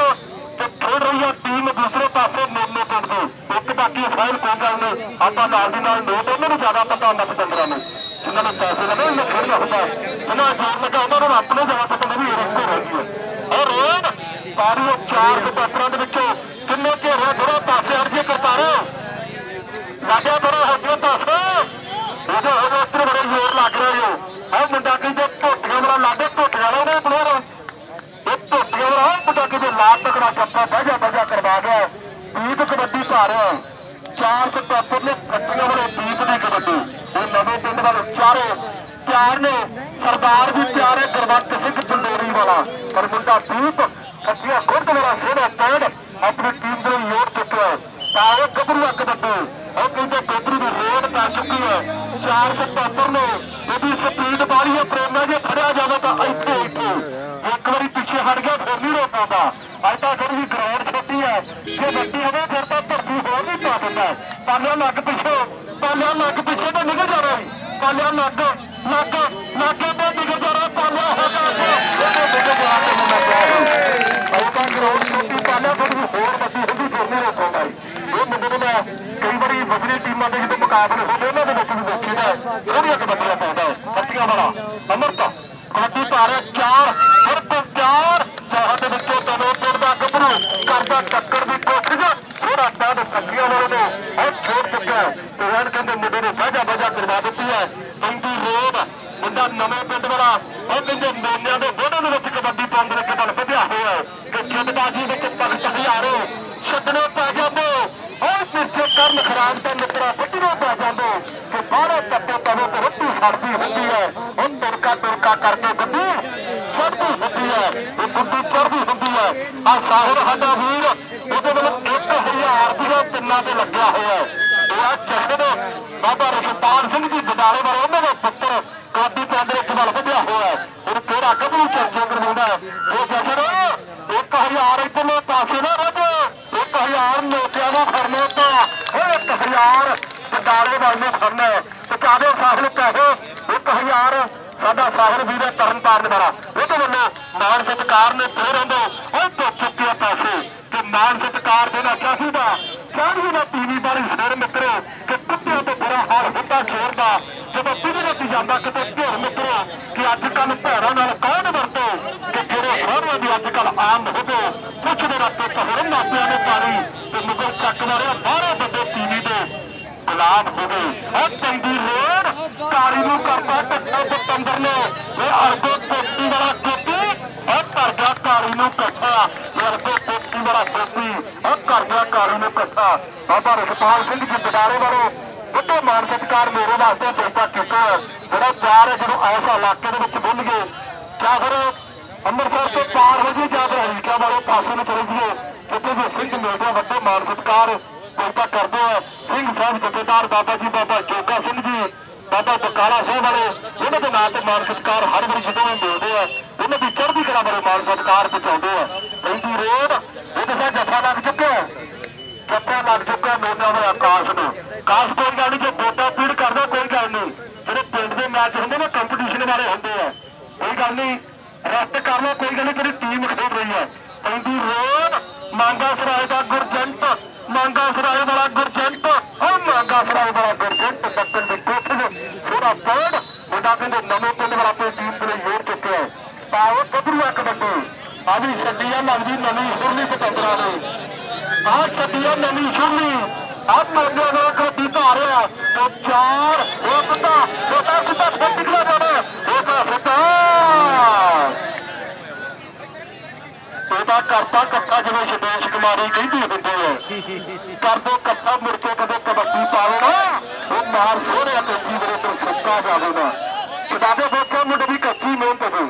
ਤੇ ਖੇਡ ਰਹੀ ਹੈ ਟੀਮ ਦੂਸਰੇ ਪਾਸੇ ਨੋਨੇ ਪਿੰਡ ਦੀ ਇੱਕ ਬਾਕੀ ਫਾਈਲ ਕੋਈ ਗੱਲ ਨਹੀਂ। ਆਪਾਂ ਨਾਲ ਦੀ ਨਾਲ ਨੋਟ ਉਹਨਾਂ ਨੂੰ ਜ਼ਿਆਦਾ ਪਤਾ ਹੁੰਦਾ ਪਤੰਦਰਾਂ ਨੂੰ। ਜਿਨ੍ਹਾਂ ਨੇ ਪੈਸੇ ਲਗੇ ਨੂੰ ਨਖਣ ਹੁੰਦਾ। ਉਹਨਾਂ ਦਾ ਜੋਰ ਲੱਗਾ, ਉਹਨਾਂ ਨੂੰ ਆਪਣੇ ਜਗ੍ਹਾ ਤੱਕ ਨਹੀਂ ਰੁਕੋ ਰਹੀ ਹੈ ਔਰ ਰੋਡ ਸਾਰੀ ਉਹ ਚਾਰ ਸਪਾਟਰਾਂ ਦੇ ਵਿੱਚੋਂ ਕਿੰਨੇ ਘੇਰਿਆ ਥੋੜਾ ਪਾਸੇ ਹਟ ਕੇ ਕਰਤਾਰੋ। ਲੱਗਿਆ ਥੋੜਾ ਹੋ ਗਿਆ ਪਾਸ ਉਹਦੇ ਹੋਵੇ ਉੱਤੇ ਬੜੇ ਜ਼ੋਰ ਲੱਗ ਰਹੇ ਹੋ ਆ ਮੁੰਡਾ ਕਹਿੰਦੇ ਢੋਟੀਆਂ ਵਾਲਾ ਲਾਡੇ ਢੋਟੀਆਂ ਵਾਲਾ ਉਹਨੇ ਪਲੇਅਰ ਇਹ ਢੋਟੀਆਂ ਵਾਲਾ ਉਹ ਮੁੰਡਾ ਕਿਤੇ ਲਾਤ ਤਕੜਾ ਚੱਪਾ ਬਹਿ ਜਾ ਬਹਿ ਜਾ ਕਰਵਾ ਗਿਆ। ਦੀਪ ਕਬੱਡੀ ਪਾ ਰਿਹਾ ਨੇ ਕੱਟੀਆਂ ਵਾਲੇ ਦੀਪ ਦੀ ਕਬੱਡੀ। ਇਹ ਨਵੇਂ ਪਿੰਡ ਵਾਲੇ ਚਾਰੇ ਤਿਆਰ ਨੇ। ਸਰਦਾਰ ਵੀ ਪਿਆਰ ਹੈ, ਗੁਰਬਖਸ਼ ਸਿੰਘ ਪੰਡੋਰੀ ਵਾਲਾ। ਪਰ ਮੁੰਡਾ ਦੀਪ ਕੱਟੀਆਂ ਗੁਰਦੁਆਰਾ ਸੋਹਣਾ ਸਟੈਂਡ ਆਪਣੀ ਟੀਮ ਦੇ ਲੋੜ ਚੁੱਕਿਆ ਹੈ। ਤਾਂ ਉਹ ਕਬੱਡੀ। ਉਹ ਕਹਿੰਦੇ ਗੱਭਰੂ ਦੀ ਰੋਡ ਪੈ ਚੁੱਕੀ ਹੈ। 477 ਨੇ ਇਹਦੀ ਸਪੀਡ ਵਾਲੀ ਹੈ ਪ੍ਰੇਮਾ ਜੇ ਫੜਿਆ ਜਾਵੇ ਤਾਂ ਇੱਥੇ ਇੱਥੇ। ਇੱਕ ਵਾਰੀ ਪਿੱਛੇ ਹਟ ਗਿਆ, ਫਿਰ ਨਹੀਂ ਰੋ ਪਾਉਂਦਾ। ਅੱਜ ਤਾਂ ਥੋੜੀ ਜਿਹੀ ਗਰਾਊਂਡ ਛੋਟੀ ਹੈ, ਜੇ ਵੱਡੀ ਹੋਵੇ, ਫਿਰ ਤਾਂ ਧਰਤੀ ਹੋਰ ਵੀ ਪਾ ਦਿੰਦਾ ਪਾਲਿਆ ਲੱਗ ਪਿੱਛੇ ਪਾਲਿਆ ਲੱਗ ਪਿੱਛੇ ਤਾਂ ਨਿਕਲ ਜਾ ਰਿਹਾ ਪਾਲਿਆ ਲੱਗ ਲੱਗ ਲੱਗੇ ਤੇ ਨਿਕਲ ਜਾ ਰਿਹਾ ਪਾਲਿਆ ਹੋ ਗਿਆ ਅੱਗੇ ਉਹਦੇ ਨਿਕਲ ਜਾ ਕੇ ਮੁੰਡਾ ਪਿਆ ਉਹ ਤਾਂ ਗਰਾਊਂਡ ਛੋਟੀ ਪਾਲਿਆ ਥੋੜੀ ਜਿਹੀ ਹੋਰ ਵੱਡੀ ਹੁੰਦੀ ਫਿਰ ਨਹੀਂ ਰੋ ਇਹ ਮੁੰਡੇ ਨੂੰ ਮੈਂ ਕਈ ਵਾਰੀ ਵੱਡੀ ਟੀਮਾਂ ਦੇ ਜਦੋਂ ਮੁਕਾਬਲੇ ਹੁੰਦੇ, ਉਹਨਾਂ ਦੇ ਵਿੱਚ ਵੀ ਦੇਖੀਦਾ ਉਹਦੀਆਂ ਕਬੱਡੀਆਂ ਪਾਉਂਦਾ ਹੈ। ਪੱਤੀਆਂ ਵਾਲਾ ਅਮਰਤਾ, ਕਬੱਡੀ ਪਾ ਚਾਰ ਫਿਰ ਤੋਂ ਚਾਰ ਚਾਹਾਂ ਦੇ ਵਿੱਚੋਂ ਤਨੋ ਦਾ ਗੱਭਰੂ, ਕਰਦਾ ਟੱਕਰ ਦੀ ਤਾਂ ਵਾਲੇ ਨੇ ਉਹ ਛੋੜ ਚੁੱਕਿਆ ਤੇ ਕਹਿੰਦੇ ਮੁੰਡੇ ਨੂੰ ਸਾਜਾ ਬਾਜਾ ਕਰਵਾ ਦਿੱਤੀ ਹੈ। ਇੰਦੀ ਰੋਡ ਮੁੰਡਾ ਨਵੇਂ ਪਿੰਡ ਵਾਲਾ ਉਹ ਕਹਿੰਦੇ ਮੋਨਿਆਂ ਦੇ ਬੋੜੇ ਦੇ ਵਿੱਚ ਕਬੱਡੀ ਪਾਉਂਦੇ ਨੇ ਕਿਬਲ ਵਧਿਆ ਹੋਇਆ ਹੈ। ਕਿ ਜਿੱਤਬਾਜੀ ਵਿੱਚ ਭਗਤ ਹਜ਼ਾਰੇ ਛੱਡਣੇ ਪੈ ਜਾਂਦੇ। ਉਹ ਪਿੱਛੇ ਕਰਨ ਖਰਾਬ ਦਾ ਮਿੱਤਰਾ ਵੱਢਣੇ ਪੈ ਜਾਂਦੇ। ਕਿ ਬਾਹਰੇ ਟੱਪੇ ਤਵੇ ਤੇ ਰੋਟੀ ਛੱਡਦੀ ਹੁੰਦੀ ਹੈ। ਉਹ ਤੁਰਕਾ ਤੁਰਕਾ ਕਰਕੇ ਗੱਡੀ ਛੱਡਦੀ ਹੁੰਦੀ ਹੈ। ਉਹ ਗੁੱਡੀ ਚੜਦੀ ਹੁੰਦੀ ਹੈ। ਆ ਸਾਹਿਬ ਸਾਡਾ ਵੀ ਰੁਪਏ ਤੇ ਲੱਗਿਆ ਹੋਇਆ ਹੈ। ਇਹ ਆ ਜਸ਼ਨ ਬਾਬਾ ਰਸ਼ਪਾਲ ਸਿੰਘ ਜੀ ਬਦਾਲੇ ਵਾਲੇ, ਉਹਨਾਂ ਦਾ ਪੁੱਤਰ ਕਾਦੀ ਪਿੰਡ ਵਿੱਚ ਵੱਲ ਵਧਿਆ ਹੋਇਆ ਹੈ। ਉਹ ਕਿਹੜਾ ਗੱਭਰੂ ਚਰਚੇ ਕਰਵਾਉਂਦਾ ਹੈ। ਉਹ ਜਸ਼ਨ 1000 ਇਧਰਲੇ ਪਾਸੇ ਨਾ ਰੋਜੋ 1000 ਨੋਟਿਆਂ ਨੂੰ ਫੜਨੇ ਤਾਂ ਉਹ 1000 ਬਦਾਲੇ ਵੱਲ ਨੂੰ ਫੜਨਾ ਹੈ। ਤੇ ਕਾਦੇ ਸਾਹਿਲ ਪੈਸੇ 1000 ਸਾਡਾ ਸਾਹਿਬ ਵੀਰ ਹੈ ਤਰਨ ਤਾਰਨ ਵਾਲਾ। ਉਹਦੇ ਵੱਲੋਂ ਮਾਨ ਸਤਕਾਰ ਨੇ ਫੇਰ ਆਉਂਦੇ ਉਹ ਤੋਂ ਚੁੱਕਿਆ ਪੈਸੇ ਕਿ ਮਾਨ ਸਤਕਾਰ ਦੇਣਾ ਚਾਹੀਦਾ ਚਾਹੀਦੀ ਨਾ ਟੀਵੀ ਵਾਲੀ ਸਿਰ ਮਿੱਤਰੋ ਕਿ ਕੁੱਤਿਆਂ ਤੋਂ ਬੁਰਾ ਹਾਲ ਹੁੰਦਾ ਸ਼ੇਰ ਦਾ ਜਦੋਂ ਬਿਜਲੀ ਜਾਂਦਾ ਕਿਤੇ ਢੇਰ ਮਿੱਤਰੋ ਕਿ ਅੱਜ ਕੱਲ ਭੈਣਾਂ ਨਾਲ ਕੌਣ ਵਰਤੋ ਕਿ ਜਿਹੜੇ ਸਾਰਿਆਂ ਦੀ ਅੱਜ ਕੱਲ ਆਮ ਹੋ ਗਏ ਕੁਛ ਦੇ ਰੱਤੇ ਕਹਰ ਮਾਪਿਆਂ ਨੇ ਪਾਰੀ ਤੇ ਮੁਗਲ ਚੱਕ ਮਾਰਿਆ ਬਾਹਰੋਂ ਵੱਡੇ ਟੀਵੀ ਦੇ ਗੁਲਾਬ ਹੋ ਉਹ ਚੰਗੀ ਰੋਡ ਕਾਲੀ ਨੂੰ ਕਰਦਾ ਟੱਕਰ ਪਤੰਦਰ ਨੇ ਇਹ ਅਰਗੋ ਕੋਟੀ ਵਾਲਾ ਕੋਟੀ ਉਹ ਕਰ ਕਾਲੀ ਨੂੰ ਕੱਠਾ ਇਹ ਅਰਗੋ ਕੋਟੀ ਵਾਲਾ ਕੋਟੀ ਉਹ ਕਰ ਕਾਲੀ ਨੂੰ ਕੱਠਾ ਬਾਬਾ ਰਖਪਾਲ ਸਿੰਘ ਜੀ ਬਟਾਰੇ ਵਾਲੇ ਵੱਡੇ ਮਾਨ ਸਤਿਕਾਰ ਮੇਰੇ ਵਾਸਤੇ ਬੇਟਾ ਕੀਤਾ ਜਿਹੜਾ ਪਿਆਰ ਹੈ ਜਦੋਂ ਐਸਾ ਇਲਾਕੇ ਦੇ ਵਿੱਚ ਬੁੱਲ ਗਏ ਜਾਂ ਫਿਰ ਅੰਮ੍ਰਿਤਸਰ ਤੋਂ ਪਾਰ ਹੋ ਜੀ ਜਾਂ ਫਿਰ ਹਰੀਕਾ ਵਾਲੇ ਪਾਸੇ ਨੂੰ ਚਲੇ ਜੀਏ ਕਿਤੇ ਵੀ ਸਿੰਘ ਮਿਲਦੇ ਆ, ਵੱਡੇ ਮਾਨ ਸਤਿਕਾਰ। ਕਿਰਪਾ ਕਰਦੇ ਆ ਸਿੰਘ ਸਾਹਿਬ ਜਥੇਦਾਰ ਬਾਬਾ ਜੀ, ਬਾਬਾ ਜੋਗਾ ਸਿੰਘ ਜੀ, ਬਾਬਾ ਬਕਾਲਾ ਸਿੰਘ ਵਾਲੇ ਉਹਨਾਂ ਦੇ ਨਾਂ ਤੇ ਮਾਨ ਸਤਿਕਾਰ ਹਰ ਵਾਰੀ ਜਦੋਂ ਵੀ ਮਿਲਦੇ ਆ ਉਹਨਾਂ ਦੀ ਚੜ੍ਹਦੀ ਕਲਾ ਬਾਰੇ ਮਾਨ ਸਤਿਕਾਰ ਪਹੁੰਚਾਉਂਦੇ ਆ। ਪੈਂਦੀ ਰੋਡ ਉਹਦੇ ਸਾਹ ਜੱਫਾ ਲੱਗ ਚੁੱਕਿਆ ਜੱਫਾ ਲੱਗ ਚੁੱਕਿਆ ਮੋਨਾ ਹੋਇਆ ਆਕਾਸ਼ ਨੂੰ। ਕਾਸ਼ ਕੋਈ ਗੱਲ ਨਹੀਂ, ਜੇ ਵੋਟਾਂ ਪੀੜ ਕਰਦਾ, ਕੋਈ ਗੱਲ ਨਹੀਂ। ਜਿਹੜੇ ਪਿੰਡ ਦੇ ਮੈਚ ਹੁੰਦੇ ਨੇ ਕੰਪੀਟੀਸ਼ਨ ਵਾਲੇ ਹੁੰਦੇ ਆ। ਕੋਈ ਗੱਲ ਨਹੀਂ ਰੈਸਟ ਕਰ ਲਓ, ਕੋਈ ਗੱਲ ਨਹੀਂ, ਤੇਰੀ ਟੀਮ ਖੇਡ ਰਹੀ ਹੈ। ਪੈਂਦੀ ਰੋਡ, ਮੰਗਾ ਸਰਾਏ ਦਾ ਗੁਰਜੰਟ। ਮੰਗਾ ਸਰਾਏ ਵਾਲਾ ਗੁਰਜੰਟ ਉਹ ਮੰਗਾ ਸਰਾਏ ਵਾਲਾ ਗੁਰਜੰਟ ਦੱਸਣ ਦੀ ਕੋਸ਼ਿਸ਼ ਥੋੜਾ ਪੌੜ ਮੁੰਡਾ ਕਹਿੰਦੇ ਨਵੇਂ ਪਿੰਡ ਵਾਲਾ ਤੇ ਟੀਮ ਦੇ ਜੋੜ ਚੁੱਕਿਆ ਪਾਓ ਗੱਭਰੂ ਕਬੱਡੀ। ਆ ਵੀ ਛੱਡੀਆਂ ਲੱਗਦੀ ਨਵੀਂ ਸੁਰਲੀ ਪਤੰਦਰਾ ਨੇ। ਆ ਛੱਡੀਆਂ ਨਵੀਂ ਸੁਰਲੀ। ਆ ਮੋਢਿਆਂ ਨਾਲ ਕਬੱਡੀ ਧਾ ਰਿਹਾ ਤੇ ਚਾਰ ਇੱਕ ਤਾਂ ਛੋਟਾ ਸਿੱਧਾ ਫਿਰ ਨਿਕਲਿਆ ਜਾਣਾ ਛੋਟਾ ਸਿੱਧਾ ਉਹਦਾ ਕਰਤਾ ਕੱਟਾ ਜਿਵੇਂ ਸ਼ਦੇਸ਼ ਕੁਮਾਰੀ ਕਹਿੰਦੀ ਹੁੰਦੀ ਹੈ ਕਰ ਦੋ ਕੱਟਾ ਮੁੜ ਕੇ ਕਦੇ ਕਬੱਡੀ ਪਾਵੇ ਉਹ ਮਾਰ ਸੋਹਣਿਆ ਤੇ ਜੀਵਰੇ ਤੋਂ ਸੁੱਕਾ ਜਾਵੇ ਨਾ ਚਟਾਵੇ ਮੁੰਡੇ ਦੀ ਕੱਚੀ ਮਿਹਨਤ ਸੀ।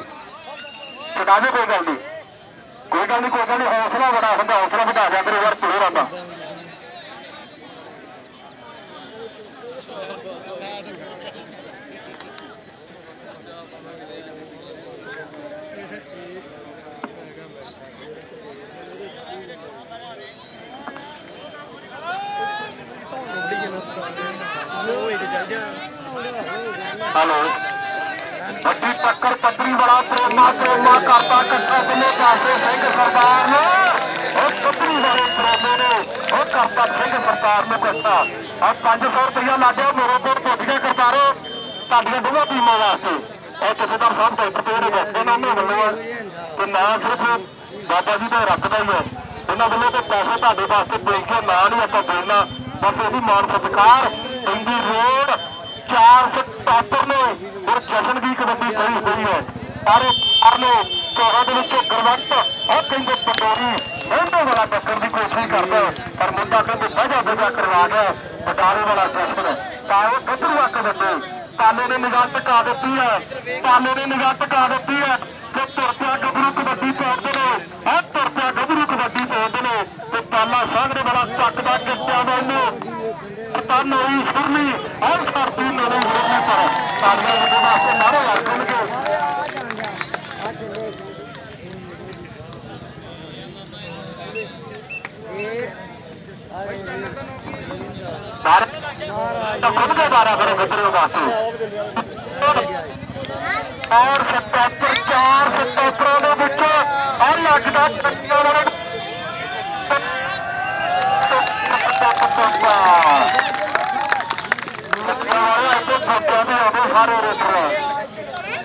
ਚਟਾਵੇ ਕੋਈ ਗੱਲ ਨਹੀਂ ਕੋਈ ਗੱਲ ਨਹੀਂ ਕੋਈ ਗੱਲ ਨਹੀਂ ਹੌਸਲਾ ਬੜਾ ਹੁੰਦਾ ਹੌਸਲਾ ਵਧਾ ਜਾ ਕਰੇ ਯਾਰ ਤੁਰੇ ਰਹਿੰਦਾ। ਹਲੋ ਵੱਡੀ ਟੱਕਰ ਪੱਧਰੀ ਵਾਲਾ ਪ੍ਰੇਮਾ ਪ੍ਰੇਮਾ ਕਰਦਾ ਕੱਟਾ ਕਿੰਨੇ ਪਾਸੇ ਸਿੰਘ ਸਰਦਾਰ ਨੇ, ਉਹ ਪੱਧਰੀ ਵਾਲੇ ਪ੍ਰੇਮੇ ਨੇ, ਉਹ ਕਰਤਾ ਸਿੰਘ ਸਰਦਾਰ ਨੂੰ ਕੱਟਾ ਆ 500 ਰੁਪਇਆ ਲੱਗਿਆ ਮੇਰੇ ਕੋਲ ਪੁੱਜ ਕੇ ਕਰਤਾਰੋ। ਸਾਡੀਆਂ ਦੋਵਾਂ ਟੀਮਾਂ ਵਾਸਤੇ। ਇਹ ਜਥੇਦਾਰ ਸਾਹਿਬ ਡਾਕਟਰ ਤੇ ਜਿਹੜੇ ਬੈਠੇ ਨੇ, ਉਹਨਾਂ ਵੱਲੋਂ ਤੇ ਨਾ ਸਿਰਫ ਬਾਬਾ ਜੀ ਦਾ ਰੱਖਦਾ ਹੀ ਹੈ ਉਹਨਾਂ ਵੱਲੋਂ ਤੇ ਪੈਸੇ ਤੁਹਾਡੇ ਵਾਸਤੇ ਦੇਖ ਕੇ ਨਾ ਨਹੀਂ ਆਪਾਂ ਦੇਣਾ ਬਸ ਇਹਦੀ ਮਾਨ ਸਤਿਕਾਰ ਇੰਦੀ ਰੋਡ 477 ਨੇ ਔਰ ਜਸ਼ਨ ਦੀ ਕਬੱਡੀ ਪਈ ਹੋਈ ਹੈ। ਪਰ ਪਰ ਨੇ ਚੋਹਾਂ ਦੇ ਵਿੱਚ ਗਰਵੰਤ ਉਹ ਕਹਿੰਦੇ ਪਟੋਰੀ ਮਹਿੰਦੇ ਵਾਲਾ ਟੱਕਰ ਦੀ ਕੋਸ਼ਿਸ਼ ਕਰਦਾ ਪਰ ਮੁੰਡਾ ਕਹਿੰਦੇ ਸਜ਼ਾ ਬਜਾ ਕਰਵਾ ਗਿਆ ਬਟਾਲੇ ਵਾਲਾ ਜਸ਼ਨ ਤਾਂ ਉਹ ਗੱਭਰੂ ਅੱਕ ਦਿੱਤੇ? ਤਾਲੇ ਨੇ ਨਿਗਾਹ ਟਕਾ ਦਿੱਤੀ ਹੈ। ਤਾਲੇ ਨੇ ਨਿਗਾਹ ਟਕਾ ਦਿੱਤੀ ਹੈ। ਤੇ ਤੁਰ ਪਿਆ ਗੱਭਰੂ ਕਬੱਡੀ ਪਾਉਂਦੇ ਨੇ। ਆ ਤੁਰ ਪਿਆ ਗੱਭਰੂ ਕਬੱਡੀ ਪਾਉਂਦੇ ਨੇ। ਤੇ ਤਾਲਾ ਸਾਹਮਣੇ ਵਾਲਾ ਚੱਕਦਾ ਕਿੱਤਿਆਂ ਦਾ ਇਹਨੂੰ ਪਤਾ ਨਹੀਂ ਸੁਰਨੀ ਔਰ ਕਰਦੀ ਨਹੀਂ ਸੁਰਨੀ ਪਰ। ਤਾਲੀਆਂ ਦੇ ਵਾਸਤੇ ਨਾਰੇ ਲੱਗ ਤਾਂ ਖੁਦ ਕੇ ਬਾਰਾ ਕਰੋ ਗੱਭਰੂ ਵਾਸਤੇ ਔਰ 77 4 77 ਦੇ ਵਿੱਚ ਔਰ ਲੱਗਦਾ ਟੱਕੀਆਂ ਵਾਲੇ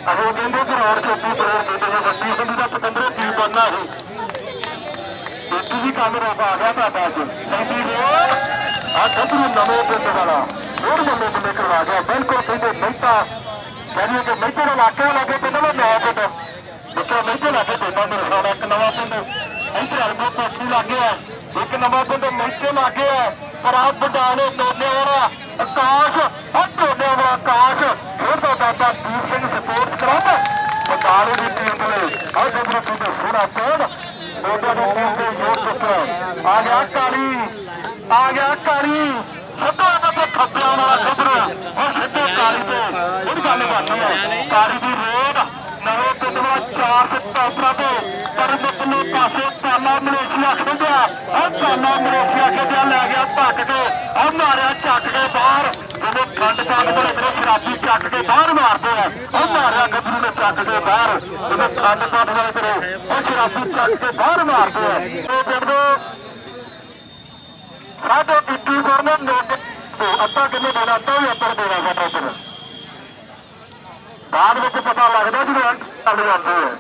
ਅਜੇ ਕਹਿੰਦੇ ਕਰੋੜ ਚੋਟੀ ਕਰੋੜ ਕਹਿੰਦੇ ਨੇ ਵੱਡੀ ਸੰਧੀ ਦਾ ਪਤੰਦਰੇ ਕੀ ਬਣਨਾ ਸੀ ਇੱਕ ਵੀ ਕੰਮ ਰੋਕ ਆ ਗਿਆ ਤੁਹਾਡਾ ਅੱਜ ਸੈਂਦੀ ਰੋਡ ਆ ਗੱਭਰੂ ਨਵੇਂ ਪਿੰਡ ਵਾਲਾ ਹੋਰ ਬੰਦੇ ਬੰਦੇ ਕਰਵਾ ਗਿਆ। ਬਿਲਕੁਲ ਕਹਿੰਦੇ ਮਹਿਤਾ ਕਹਿੰਦੇ ਕਿ ਮਹਿਤੇ ਦੇ ਇਲਾਕੇ ਲਾਗੇ ਪਿੰਡ ਦਾ ਨਵਾਂ ਪਿੰਡ ਜਿੱਥੇ ਮਹਿਤੇ ਲਾਗੇ ਪਿੰਡ ਆ ਮੇਰੇ ਇੱਕ ਨਵਾਂ ਪਿੰਡ ਇੱਥੇ ਅਰਬੋ ਕੋਠੀ ਲਾਗੇ ਆ ਇੱਕ ਨਵਾਂ ਪਿੰਡ ਮਹਿਤੇ ਲਾਗੇ ਆ ਪਰ ਆ ਬਡਾਲੇ ਦੋਨੇ ਵਾਲਾ ਆਕਾਸ਼ ਆ ਦੋਨੇ ਵਾਲਾ ਆਕਾਸ਼। ਫਿਰ ਤਾਂ ਦਾਦਾ ਵੀਰ ਸਿੰਘ ਸਪੋਰਟ ਕਲੱਬ ਬਡਾਲੇ ਦੀ ਟੀਮ ਨੇ ਆ ਗੱਭਰੂ ਕਹਿੰਦੇ ਸੋਹਣਾ ਪਿੰਡ ਮੋਢਿਆਂ ਦੇ ਟੀਮ ਦੇ ਜੋਰ ਚੁੱਕਿਆ ਆ ਗਿਆ ਕਾਲੀ, ਆ ਗਿਆ ਕਾਲੀ। ਸਿੱਧਾ ਇਹਨਾਂ ਦੇ ਖੱਬਿਆਂ ਵਾਲਾ ਗੱਭਰੂ ਹੁਣ ਸਿੱਧੇ ਕਾਲੀ ਤੇ। ਉਹ ਗੱਲ ਬਣਨੀ ਹੈ। ਕਾਲੀ ਦੀ ਰੋਡ ਨਵੇਂ ਪਿੰਡ ਵਾਲਾ ਚਾਰ ਸਤਾਪਰਾ ਤੇ। ਪਰਮਤਲੇ ਪਾਸੇ ਤਾਲਾ ਮਲੇਸ਼ੀਆ ਖੇਡਿਆ ਉਹ ਤਾਲਾ ਮਲੇਸ਼ੀਆ ਖੇਡਿਆ ਲੈ ਗਿਆ ਭੱਜ ਕੇ ਉਹ ਮਾਰਿਆ ਚੱਕ ਕੇ ਬਾਹਰ ਜਦੋਂ ਖੰਡ ਪਾਣ ਵਾਲੇ ਮੇਰੇ ਸ਼ਰਾਬੀ ਚੱਕ ਕੇ ਬਾਹਰ ਮਾਰਦੇ ਆ। ਉਹ ਮਾਰਿਆ ਗੱਭਰੂ ਨੇ ਚੱਕ ਕੇ ਬਾਹਰ, ਜਦੋਂ ਖੰਡ ਪਾਣ ਵਾਲੇ ਤੇਰੇ ਉਹ ਸ਼ਰਾਬੀ ਚੱਕ ਕੇ ਬਾਹਰ ਮਾਰਦੇ ਆ। ਉਹ ਪਿੰਡ ਸਾਡੇ ਇੱਕੀ ਵਰਨੇ ਨੋਟ ਅੱਤਾ ਕਿੰਨੇ ਦੇਣਾ ਅੱਤਾ ਵੀ ਅੱਤਾ ਦੇਣਾ ਸਾਡਾ ਉੱਪਰ। ਬਾਅਦ ਵਿੱਚ ਪਤਾ ਲੱਗਦਾ ਜਦੋਂ ਅੰਕ ਚੱਲ ਜਾਂਦੇ ਆ।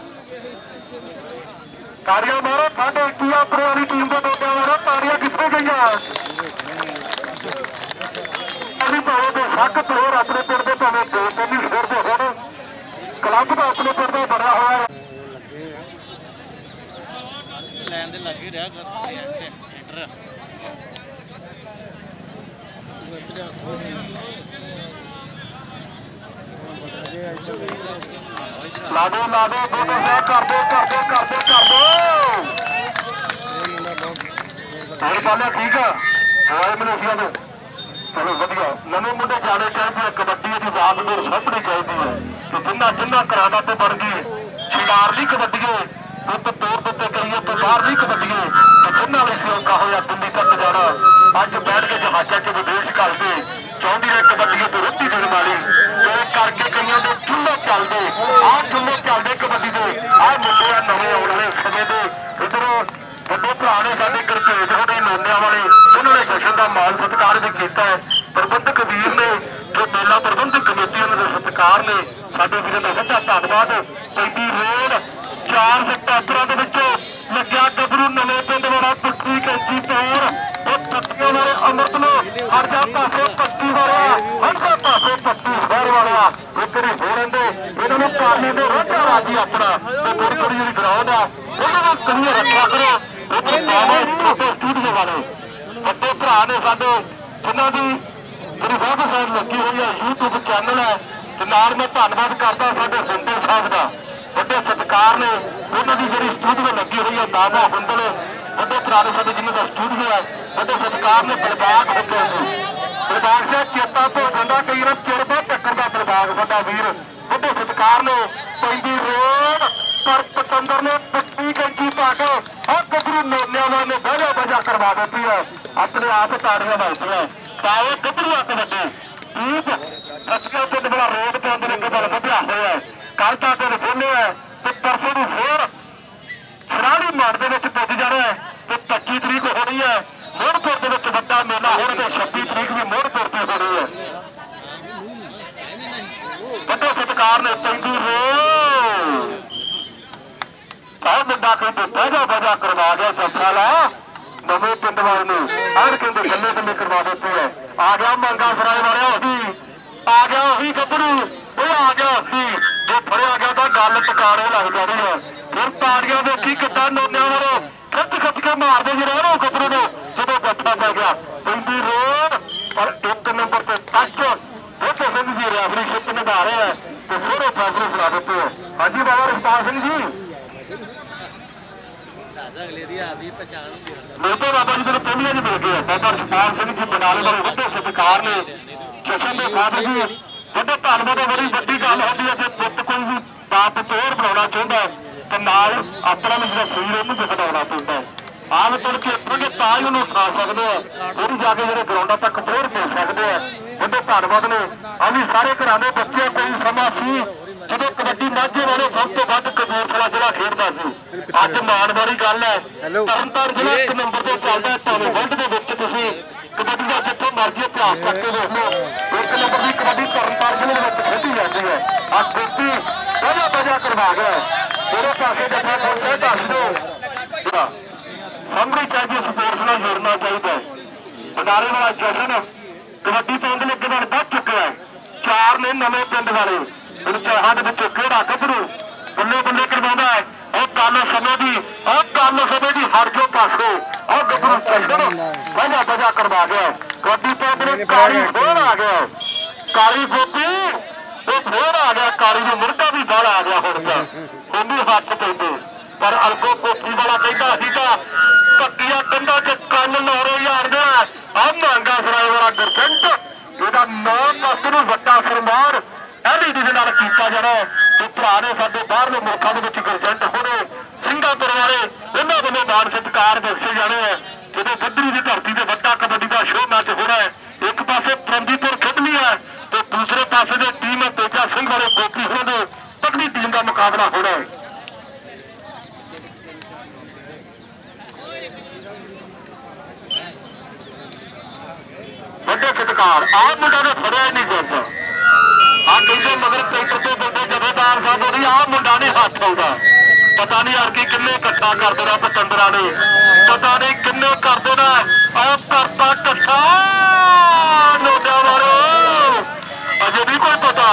ਤਾਰੀਆਂ ਮਾਰੋ, ਸਾਡੇ 21 ਆਪਰੇ ਵਾਲੀ ਟੀਮ ਦੇ ਦੋਟਿਆਂ ਮਾਰੋ ਤਾੜੀਆਂ ਕਿੱਥੇ ਗਈਆਂ? ਅਸੀਂ ਭਾਵੇਂ ਦੇ ਸ਼ੱਕ ਪਲੇਅਰ ਆਪਣੇ ਪਿੰਡ ਦੇ ਭਾਵੇਂ ਦੋ ਤਿੰਨ ਹੀ ਸਿਰ ਦੇ ਹੋਣ ਕਲੱਬ ਦਾ ਆਪਣੇ ਪਿੰਡ ਦਾ ਬੜਾ ਹੋਇਆ। ਲੈਣ ਦੇ ਲੱਗੇ ਰਿਹਾ ਕਰ ਸੈਂਟਰ ਲਾ ਦੋ ਲਾ ਦੋ ਦੋ ਦੋ ਸਾਹਿਬ ਕਰ ਦੋ ਕਰ ਦੋ ਕਰ ਦੋ ਕਰ ਦੋ ਹੋਰ ਪਾਲਿਆ ਠੀਕ ਆ ਹੋਏ ਮਲੇਸ਼ੀਆ ਦੇ ਚਲੋ ਵਧੀਆ। ਨਵੇਂ ਮੁੰਡੇ ਜਾਣੇ ਚਾਹੀਦੇ ਆ, ਕਬੱਡੀ ਦੀ ਬਾਤ ਨੂੰ ਸਾਹਮਣੇ ਚਾਹੀਦੀ ਹੈ। ਕਿ ਜਿੰਨਾ ਜਿੰਨਾ ਕਰਾਦਾ ਤੇ ਬਣ ਗਈ ਸ਼ਿੰਗਾਰ ਲਈ ਕਬੱਡੀਏ ਉੱਤ ਤੋਰ ਦਿੱਤੇ ਕਰੀਏ ਤੇ ਲਈ ਕਬੱਡੀਏ, ਤੇ ਜਿੰਨਾ ਲਈ ਸਿਉਂਕਾ ਹੋਇਆ, ਦਿੱਲੀ ਤੱਕ ਜਾਣਾ। ਅੱਜ ਬੈਠ ਕੇ ਜਹਾਜ਼ਾਂ 'ਚ ਵਿਦੇਸ਼ ਕਰਦੇ, ਚਾਹੁੰਦੀ ਨੇ ਕਬੱਡੀਏ ਤੇ ਰੋਟੀ ਦੇਣ ਵਾਲੀ। ਤੇ ਕਰਕੇ ਕਈਆਂ ਦੇ ਚੁੱਲ੍ਹੇ ਚੱਲਦੇ, ਆਹ ਚੁੱਲ੍ਹੇ ਚੱਲਦੇ ਕਬੱਡੀ ਦੇ। ਆਹ ਮੁੰਡੇ ਆ, ਨਵੇਂ ਆਉਣ ਵਾਲੇ ਸਮੇਂ ਦੇ। ਇਧਰੋਂ ਵੱਡੇ ਭਰਾ ਨੇ ਸਾਡੇ ਗੁਰਤੇਜ ਹੋਣੀ ਲੋਨਿਆਂ ਵਾਲੇ ਉਹਨਾਂ ਨੇ ਜਸ਼ਨ ਦਾ ਮਾਨ ਸਤਿਕਾਰ ਵੀ ਕੀਤਾ ਹੈ। ਪ੍ਰਬੰਧਕ ਵੀਰ ਨੇ ਜੋ ਮੇਲਾ ਪ੍ਰਬੰਧਕ ਕਮੇਟੀ ਉਹਨਾਂ ਦੇ ਸਤਿਕਾਰ ਨੇ ਸਾਡੇ ਵੀਰਾਂ ਦਾ ਵੱਡਾ ਧੰਨਵਾਦ। ਪੈਂਦੀ ਰੋਡ ਚਾਰ ਸਤਿਕਾਰਾਂ ਦੇ ਵਿੱਚੋਂ ਲੱਗਿਆ ਗੱਭਰੂ ਨਵੇਂ ਪਿੰਡ ਵਾਲਾ ਪੁੱਠੀ ਕੈਂਚੀ ਤੌਰ ਉਹ ਪੱਤੀਆਂ ਵਾਲੇ ਅੰਮ੍ਰਿਤ ਨੂੰ ਹਟ ਜਾ ਪਾਸੇ ਪੱਤੀ ਵਾਲਾ ਹਰ ਜਾ ਪਾਸੇ ਪੱਤੀ ਸਰ ਵਾਲਾ ਇੱਕਰੇ ਹੋ ਰਹਿੰਦੇ, ਇਹਨਾਂ ਨੂੰ ਕਾਰਨੇ ਦੇ ਰੋਟਾ ਰਾਜੀ ਆਪਣਾ। ਤੇ ਥੋੜੀ ਜਿਹੜੀ ਗਰਾਊਂਡ ਆ, ਉਹਨਾਂ ਨੂੰ ਕਲੀਅਰ ਰੱਖਿਆ ਕਰੋ। ਉੱਥੇ ਬਾਬਾ ਛੋਟੇ ਸਟੂਡੀਓ ਵਾਲੇ। ਵੱਡੇ ਭਰਾ ਨੇ ਸਾਡੇ, ਜਿਨ੍ਹਾਂ ਦੀ ਜਿਹੜੀ ਵੈਬਸਾਈਟ ਲੱਗੀ ਹੋਈ ਹੈ, YouTube ਚੈਨਲ ਹੈ, ਤੇ ਨਾਲ ਮੈਂ ਧੰਨਵਾਦ ਕਰਦਾ ਸਾਡੇ ਸੁੰਦਰ ਸਾਹਿਬ ਦਾ। ਵੱਡੇ ਸਤਿਕਾਰ ਨੇ ਉਹਨਾਂ ਦੀ ਜਿਹੜੀ ਸਟੂਡੀਓ ਲੱਗੀ ਹੋਈ ਹੈ ਬਾਬਾ ਹੁੰਦਲ ਵੱਡੇ ਭਰਾ ਨੇ ਸਾਡੇ ਜਿਨ੍ਹਾਂ ਦਾ ਸਟੂਡੀਓ ਹੈ, ਵੱਡੇ ਸਤਿਕਾਰ ਨੇ ਬਲਬਾਗ ਹੁੰਦੇ ਨੇ। ਬਲਬਾਗ ਸਾਹਿਬ, ਚੇਤਾ ਤੋਂ ਜਾਂਦਾ, ਕਈ ਵਾਰ ਚਿਰਬਾ ਟੱਕਰ ਦਾ ਬਲਬਾਗ ਵੱਡਾ ਵੀਰ। ਵੱਡੇ ਸਤਿਕਾਰ ਨੇ ਪੈਂਦੀ ਰੋਡ ਪਰ ਪਤੰਦਰ ਨੇ ਪੱਟੀ ਕੰਚੀ ਪਾ ਕੇ ਆ ਗੱਭਰੂ ਨੋਨਿਆਂ ਨੇ ਬਹਿਜਾ ਬਜਾ ਕਰਵਾ ਦਿੱਤੀ ਹੈ। ਆਪਣੇ ਆਪ ਤਾੜੀਆਂ ਵੱਜਦੀਆਂ ਪਾਏ ਗੱਭਰੂ ਆ ਵੱਡੇ। ਠੀਕ ਸੱਚੇ ਪਿੰਡ ਬੜਾ ਰੋਡ ਤੇ ਅੰਦਰ ਇੱਕ ਬਲ ਵਧਿਆ ਹੋਇਆ ਹੈ। ਕੱਲ ਤਾਂ ਦਿਨ ਹੈ ਤੇ ਪਰਸੋਂ ਨੂੰ ਹੋਰ ਸਰਾਲੀ ਮਾਰ ਦੇ ਵਿੱਚ ਪੁੱਜ ਜਾਣਾ ਹੈ ਤੇ 25 ਤਰੀਕ ਹੋਣੀ ਹੈ। ਮੋਹਰਪੁਰ ਦੇ ਵਿੱਚ ਵੱਡਾ ਮੇਲਾ ਹੋਣਾ ਤੇ 26 ਤਰੀਕ ਵੀ ਮੋਹਰਪੁਰ ਤੇ ਹੋਣੀ ਹੈ। ਵੱਡੇ ਸਤਕਾਰ ਨੇ ਪੈਂਦੀ ਰੋ ਆਹ ਮੁੰਡਾ ਕਹਿੰਦੇ ਬਹਿਜਾ ਬਹਿਜਾ ਕਰਵਾ ਗਿਆ ਜੱਫਾ ਲਾ। ਨਵੇਂ ਪਿੰਡ ਵਾਲੇ ਨੂੰ ਆਹ ਕਹਿੰਦੇ ਗੱਲੇ ਗੱਲੇ ਕਰਵਾ ਦਿੱਤੇ ਐ ਆ ਗਿਆ ਮੰਗਾ ਸਰਾਏ ਵਾਲਿਆ ਉਹੀ। ਆ ਗਿਆ ਉਹੀ ਗੱਭਰੂ। ਉਹ ਆ ਗਿਆ ਉਹੀ ਜੇ ਫੜਿਆ ਗਿਆ ਤਾਂ ਗੱਲ ਟਿਕਾਣੇ ਲੱਗ ਜਾਣੀ ਐ ਫਿਰ ਤਾੜੀਆਂ ਵੇਖੀ ਕਿੱਦਾਂ ਨੋਨਿਆਂ ਵਾਲੋ ਖਿੱਚ ਖਿੱਚ ਕੇ ਮਾਰਦੇ ਜਿਹੜੇ ਨਾ ਉਹ ਗੱਭਰੂ ਨੂੰ ਜਦੋਂ ਜੱਫਾ ਪੈ ਗਿਆ। ਪੈਂਦੀ ਰੋਡ, ਪਰ ਇੱਕ ਨੰਬਰ ਤੇ ਟੱਚ। ਬੁੱਧ ਸਿੰਘ ਜੀ ਰੈਫਰੀਸ਼ਿਪ ਨਿਭਾ ਰਿਹਾ ਐ ਤੇ ਉਹ ਫੈਸਲੇ ਸੁਣਾ ਦਿੱਤੇ ਹਾਂਜੀ ਬਾਬਾ ਰਸਪਾਲ ਸਿੰਘ ਜੀ। ਅਗਲੇ ਦੀ ਆਪਦੀ ਪਛਾਣ ਹੁੰਦੀ ਹੈ ਮੇਰੇ ਬਾਬਾ ਜੀ ਦੇ ਪਹਿਲੀਆਂ ਜੀ ਮਿਲ ਗਏ ਬਾਬਾ ਰਸਪਾਲ ਸਿੰਘ ਜੀ ਬਨਾਲੇ ਵਾਲੇ ਵੱਡੇ ਸਤਿਕਾਰ ਨੇ, ਜਸ਼ਨ ਦੇ ਫਾਦਰ ਜੀ, ਵੱਡੇ ਧੰਨਵਾਦ ਬੜੀ ਵੱਡੀ ਗੱਲ ਹੁੰਦੀ ਹੈ ਜੇ ਪੁੱਤ ਕੋਈ ਵੀ ਬਾਪ ਤੋਰ ਬਣਾਉਣਾ ਚਾਹੁੰਦਾ ਤੇ ਨਾਲ ਆਪਣਾ ਵੀ ਜਿਹੜਾ ਸਰੀਰ ਉਹਨੂੰ ਵੀ ਘਟਾਉਣਾ ਪੈਂਦਾ ਆਮ ਤੌਰ ਤੇ ਇੱਥੇ ਤਾਂ ਹੀ ਉਹਨੂੰ ਖਾ ਸਕਦੇ ਆ ਉਹਨੂੰ ਜਾ ਕੇ ਜਿਹੜੇ ਗਰਾਊਂਡਾਂ ਤੱਕ ਫੇਰ ਮਿਲ ਸਕਦੇ ਆ। ਵੱਡੇ ਧੰਨਵਾਦ ਨੇ ਆ ਵੀ ਸਾਰੇ ਘਰਾਂ ਦੇ ਬੱਚੇ ਕੋਈ ਸਮਾਂ ਸੀ ਜਦੋਂ ਕਬੱਡੀ ਮਾਝੇ ਵਾਲੇ ਸਭ ਤੋਂ ਵੱਧ ਕਬੂਤਰਾ ਜਿਹੜਾ ਖੇਡਦਾ ਸੀ ਅੱਜ ਮਾਣ ਵਾਲੀ ਗੱਲ ਹੈ. ਤਰਨਤਾਰਨ ਜ਼ਿਲ੍ਹਾ ਇੱਕ ਨੰਬਰ ਤੇ ਚੱਲਦਾ ਹੈ ਭਾਵੇਂ ਵਰਲਡ ਦੇ ਵਿੱਚ ਤੁਸੀਂ ਕਬੱਡੀ ਦਾ ਜਿੱਥੇ ਮਰਜ਼ੀ ਇਤਿਹਾਸ ਤੱਕ ਕੇ ਵੇਖ ਲਓ। ਇੱਕ ਨੰਬਰ ਦੀ ਕਬੱਡੀ ਤਰਨਤਾਰਨ ਜ਼ਿਲ੍ਹੇ ਦੇ ਵਿੱਚ ਖੇਡੀ ਜਾਂਦੀ ਹੈ। ਆ ਗੋਪੀ ਬਜਾ ਬਜਾ ਕਰਵਾ ਗਿਆ ਜਿਹੜੇ ਪਾਸੇ ਜੱਫਾ ਪਹੁੰਚੇ ਦੱਸ ਦਿਓ। ਸਾਹਮਣੇ ਚਾਹੀਦੀ ਸਪੋਰਟਸ ਨਾਲ ਜੁੜਨਾ ਚਾਹੀਦਾ ਹੈ। ਬਨਾਰੇ ਵਾਲਾ ਜਸ਼ਨ ਕਬੱਡੀ ਤੋਂ ਅੰਦਰ ਅੱਗੇ ਵੱਧ ਚੁੱਕਿਆ ਹੈ। ਚਾਰ ਨੇ ਨਵੇਂ ਪਿੰਡ ਵਾਲੇ। ਹੁਣ ਚਾਹਾਂ ਦੇ ਵਿੱਚੋਂ ਕਿਹੜਾ ਗੱਭਰੂ ਬੱਲੇ ਬੱਲੇ ਕਰਵਾਉਂਦਾ ਹੈ? ਉਹ ਗੱਲ ਸਮੇਂ ਦੀ ਉਹ ਗੱਲ ਸਮੇਂ ਦੀ ਹਟ ਜੋ ਪਾਸੇ ਉਹ ਗੱਭਰੂ ਜਸ਼ਨ ਬਜਾ ਬਜਾ ਕਰਵਾ ਗਿਆ ਕਬੱਡੀ ਤੋਂ ਅੰਦਰ ਕਾਲੀ ਫੇਰ ਆ ਗਿਆ ਕਾਲੀ ਗੋਪੀ ਉਹ ਫੇਰ ਆ ਗਿਆ। ਕਾਲੀ ਨੂੰ ਮੁਰਗਾ ਵੀ ਬਾਹਰ ਆ ਗਿਆ ਹੁਣ ਤਾਂ। ਉਹਨੂੰ ਹੱਥ ਪੈਂਦੇ। ਪਰ ਅਲਗੋ ਕੋਠੀ ਵਾਲਾ ਕਹਿੰਦਾ ਸੀ ਤਾਂ ਕੱਟੀਆਂ ਕੰਧਾਂ 'ਚ ਕੰਨ ਲੋਰੇ ਯਾਰਦੇ ਆ ਮੰਗਾ ਸਰਾਏ ਵਾਲਾ ਗੁਰਜੰਟ। ਇਹਦਾ ਨਾਂ ਕਸਤ ਨੂੰ ਵੱਡਾ ਸਨਮਾਨ ਐਲਈਡੀ ਦੇ ਨਾਲ ਕੀਤਾ ਜਾਣਾ ਤੇ ਭਰਾ ਨੇ ਸਾਡੇ ਬਾਹਰਲੇ ਮੁਲਕਾਂ ਦੇ ਵਿੱਚ ਗੁਰਜੰਟ ਹੋਣੇ ਸਿੰਗਾਪੁਰ ਵਾਲੇ ਉਹਨਾਂ ਵੱਲੋਂ ਮਾਨ ਸਤਿਕਾਰ ਬਖਸ਼ੇ ਜਾਣੇ ਆ ਜਦੋਂ ਬੱਦਰੀ ਦੀ ਧਰਤੀ ਤੇ ਵੱਡਾ ਕਬੱਡੀ ਦਾ ਸ਼ੋਅ ਮੈਚ ਹੋਣਾ ਹੈ, ਇੱਕ ਪਾਸੇ ਫਰੰਦੀਪੁਰ ਖੇਡਣੀ ਹੈ ਤੇ ਦੂਸਰੇ ਪਾਸੇ ਦੇ ਟੀਮ ਹੈ ਤੇਜਾ ਸਿੰਘ ਵਾਲੇ ਗੋਪੀ ਹੋਣਾ ਦੇ ਤਕੜੀ ਟੀਮ ਦਾ ਮੁਕਾਬਲਾ ਹੋਣਾ ਹੈ। ਵੱਡੇ ਸਤਿਕਾਰ ਆਹ ਮੁੰਡਾ ਨੇ ਫੜਿਆ ਹੀ ਨਹੀਂ ਜਾਂਦਾ। ਆ ਕਹਿੰਦੇ ਮਗਰ ਟਰੈਕਟਰ ਤੇ ਬੰਦੇ ਜਥੇਦਾਰ ਸਾਹਿਬ ਉਹਦੀ ਆਹ ਮੁੰਡਾ ਨਹੀਂ ਹੱਥ ਆਉਂਦਾ ਪਤਾ ਨਹੀਂ ਯਾਰ ਕੀ ਕਿੰਨੇ ਇਕੱਠਾ ਕਰਦੇ ਨਾ ਪਤੰਦਰਾਂ ਨੇ। ਪਤਾ ਨਹੀਂ ਕਿੰਨੇ ਕਰਦੇ ਨਾ ਆਹ ਕਰਤਾ ਇਕੱਠਾ ਨੋਟਿਆਂ ਵਾਲੋ ਅਜੇ ਵੀ ਕੋਈ ਪਤਾ?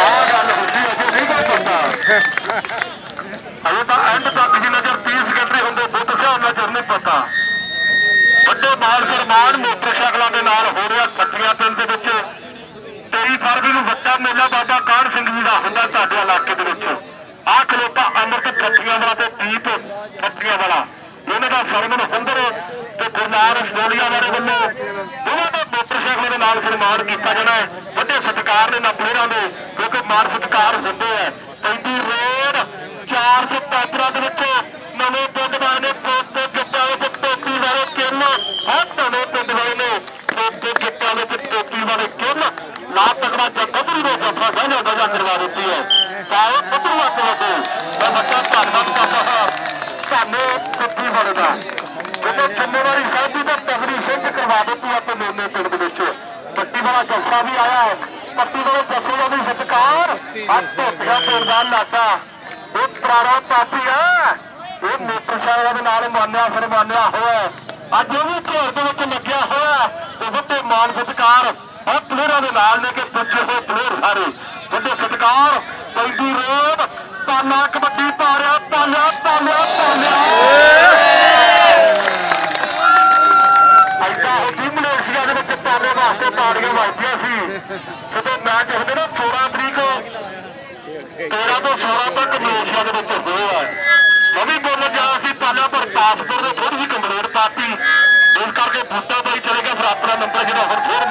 ਆਹ ਗੱਲ ਹੁੰਦੀ, ਅਜੇ ਵੀ ਕੋਈ ਪਤਾ? ਅਜੇ ਤਾਂ ਐਂਡ ਤੱਕ ਜੀ ਨਜ਼ਰ 30 ਸੈਕੰਡਰੀ ਹੁੰਦੇ, ਬੁੱਧ ਸਾਹਿਬ ਨਜ਼ਰ ਨਹੀਂ ਪਤਾ। ਵੱਡੇ ਮਾਨ ਮੋਟਰਸਾਈਕਲਾਂ ਦੇ ਨਾਲ ਹੋ ਰਿਹਾ ਸੱਤੀਆਂ ਪਿੰਡ ਦੇ ਵਿੱਚ। 23 ਫਰਵਰੀ ਨੂੰ ਵੱਡਾ ਮੇਲਾ ਬਾਬਾ ਕਾਹਨ ਸਿੰਘ ਜੀ ਦਾ ਹੁੰਦਾ ਤੁਹਾਡੇ ਇਲਾਕੇ ਦੇ ਵਿੱਚ। ਆਹ ਖਲੋਤਾ ਅੰਮ੍ਰਿਤ ਠੱਠੀਆਂ ਵਾਲਾ ਤੇ ਦੀਪ ਠੱਠੀਆਂ ਵਾਲਾ। ਇਹਨਾਂ ਦਾ ਸਰਮਨ ਹੁੰਦਰ ਤੇ ਗੁਰਨਾਰ ਸੋਲੀਆ ਵਾਲੇ ਵੱਲੋਂ ਉਹਨਾਂ ਦਾ ਮੋਟਰਸਾਈਕਲਾਂ ਦੇ ਨਾਲ ਸਨਮਾਨ ਕੀਤਾ ਜਾਣਾ ਵੱਡੇ ਸਤਿਕਾਰ ਨੇ ਨਾ ਪਲੇਅਰਾਂ ਦੇ, ਕਿਉਂਕਿ ਮਾਨ ਸਤਿਕਾਰ ਹੁੰਦੇ ਆ। ਪੈਂਦੀ ਰੋਡ 400 ਪੈਪਰਾਂ ਦੇ ਵਿੱਚ ਨਵੇਂ ਪਿੰਡ ਵਾਲੇ ਨੇ ਪੋਤੇ ਜੱਟਾਂ ਵਿੱਚ ਟੋਪੀ ਵਾਲੇ ਕਿੰਨ ਹੱਥ ਨਵੇਂ ਪਿੰਡ ਵਾਲੇ ਨੇ ਪੋਤੇ ਜੱਟਾਂ ਵਿੱਚ ਟੋਪੀ ਵਾਲੇ ਕਿੰਨ ਲਾ ਤਕੜਾ ਜੱਗਬਰੀ ਦੇ ਜੱਫਾ ਸਾਂਝਾ ਗਜਾ ਕਰਵਾ ਦਿੱਤੀ ਹੈ ਤਾਂ ਉਹ ਪਤਰੂਆ ਕੋਲੋਂ ਮੈਂ ਵੱਡਾ ਧੰਨਵਾਦ ਕਰਦਾ ਹਾਂ ਸਾਨੂੰ ਟੋਪੀ ਵਾਲੇ ਦਾ ਜਦੋਂ ਜ਼ਿੰਮੇਵਾਰੀ ਸਾਹਿਬ ਦੀ ਤਾਂ ਤਗੜੀ ਸਿੰਘ ਕਰਵਾ ਦਿੱਤੀ ਹੈ ਤੇ ਨਵੇਂ ਪਿੰਡ ਦੇ ਵਿੱਚ ਪੱਟੀ ਵਾਲਾ ਜੱਫਾ ਵੀ ਆਇਆ ਹੈ ਪੱਟੀ ਵਾਲੇ ਜੱਫੇ ਦਾ ਵੀ ਸਤਿਕਾਰ ਅੱਜ ਧੋਤੀਆਂ ਪਿੰਡ ਦਾ ਲਾਟਾ ਇਹ ਪੁਰਾਣਾ ਪਾਪੀ ਹੈ ਇਹ ਮੋਟਰਸਾਈਕਲ ਦੇ ਨਾਲ ਮਾਨਿਆ ਫਰਮਾਨਿਆ ਹੋਇਆ ਅੱਜ ਉਹ ਵੀ ਘੇਰ ਦੇ ਵਿੱਚ ਲੱਗਿਆ ਹੋਇਆ ਉਹ ਤੇ ਵੱਡੇ ਮਾਨ ਸਤਿਕਾਰ ਆ ਪਲੇਰਾਂ ਦੇ ਨਾਲ ਨੇ ਕਿ ਪੁੱਛੇ ਹੋਏ ਪਲੇਅਰ ਸਾਰੇ ਵੱਡੇ ਸਤਿਕਾਰ ਪੈਂਦੀ ਰੋਡ ਪਾਲਾ ਕਬੱਡੀ ਪਾਰਿਆ ਪਾਲਿਆ ਪਾਲਿਆ ਪਾਲਿਆ ਐਡਾ ਹੁੰਦੀ ਮਲੇਸ਼ੀਆ ਦੇ ਵਿੱਚ ਪਾਲੇ ਵਾਸਤੇ ਤਾੜੀਆਂ ਵੱਜਦੀਆਂ ਸੀ ਜਦੋਂ ਮੈਚ ਹੁੰਦੇ ਨਾ 16 ਤਰੀਕ 13 ਤੋਂ 16 ਮਲੇਸ਼ੀਆ ਦੇ ਵਿੱਚ ਹੋਇਆ ਮੈਂ ਵੀ ਬੋਲਣ ਜਾ ਸੀ ਪਹਿਲਾਂ ਪਰ ਪਾਸਪੋਰਟ ਦੇ ਥੋੜੀ ਜਿਹੀ ਕੰਪਲੇਂਟ ਪਾਤੀ ਇਸ ਕਰਕੇ ਬੂਟਾ ਬਾਈ ਚਲੇ ਗਿਆ ਫਿਰ ਆਪਣਾ ਨੰਬਰ ਜਿਹੜਾ ਹੁਣ ਫਿਰ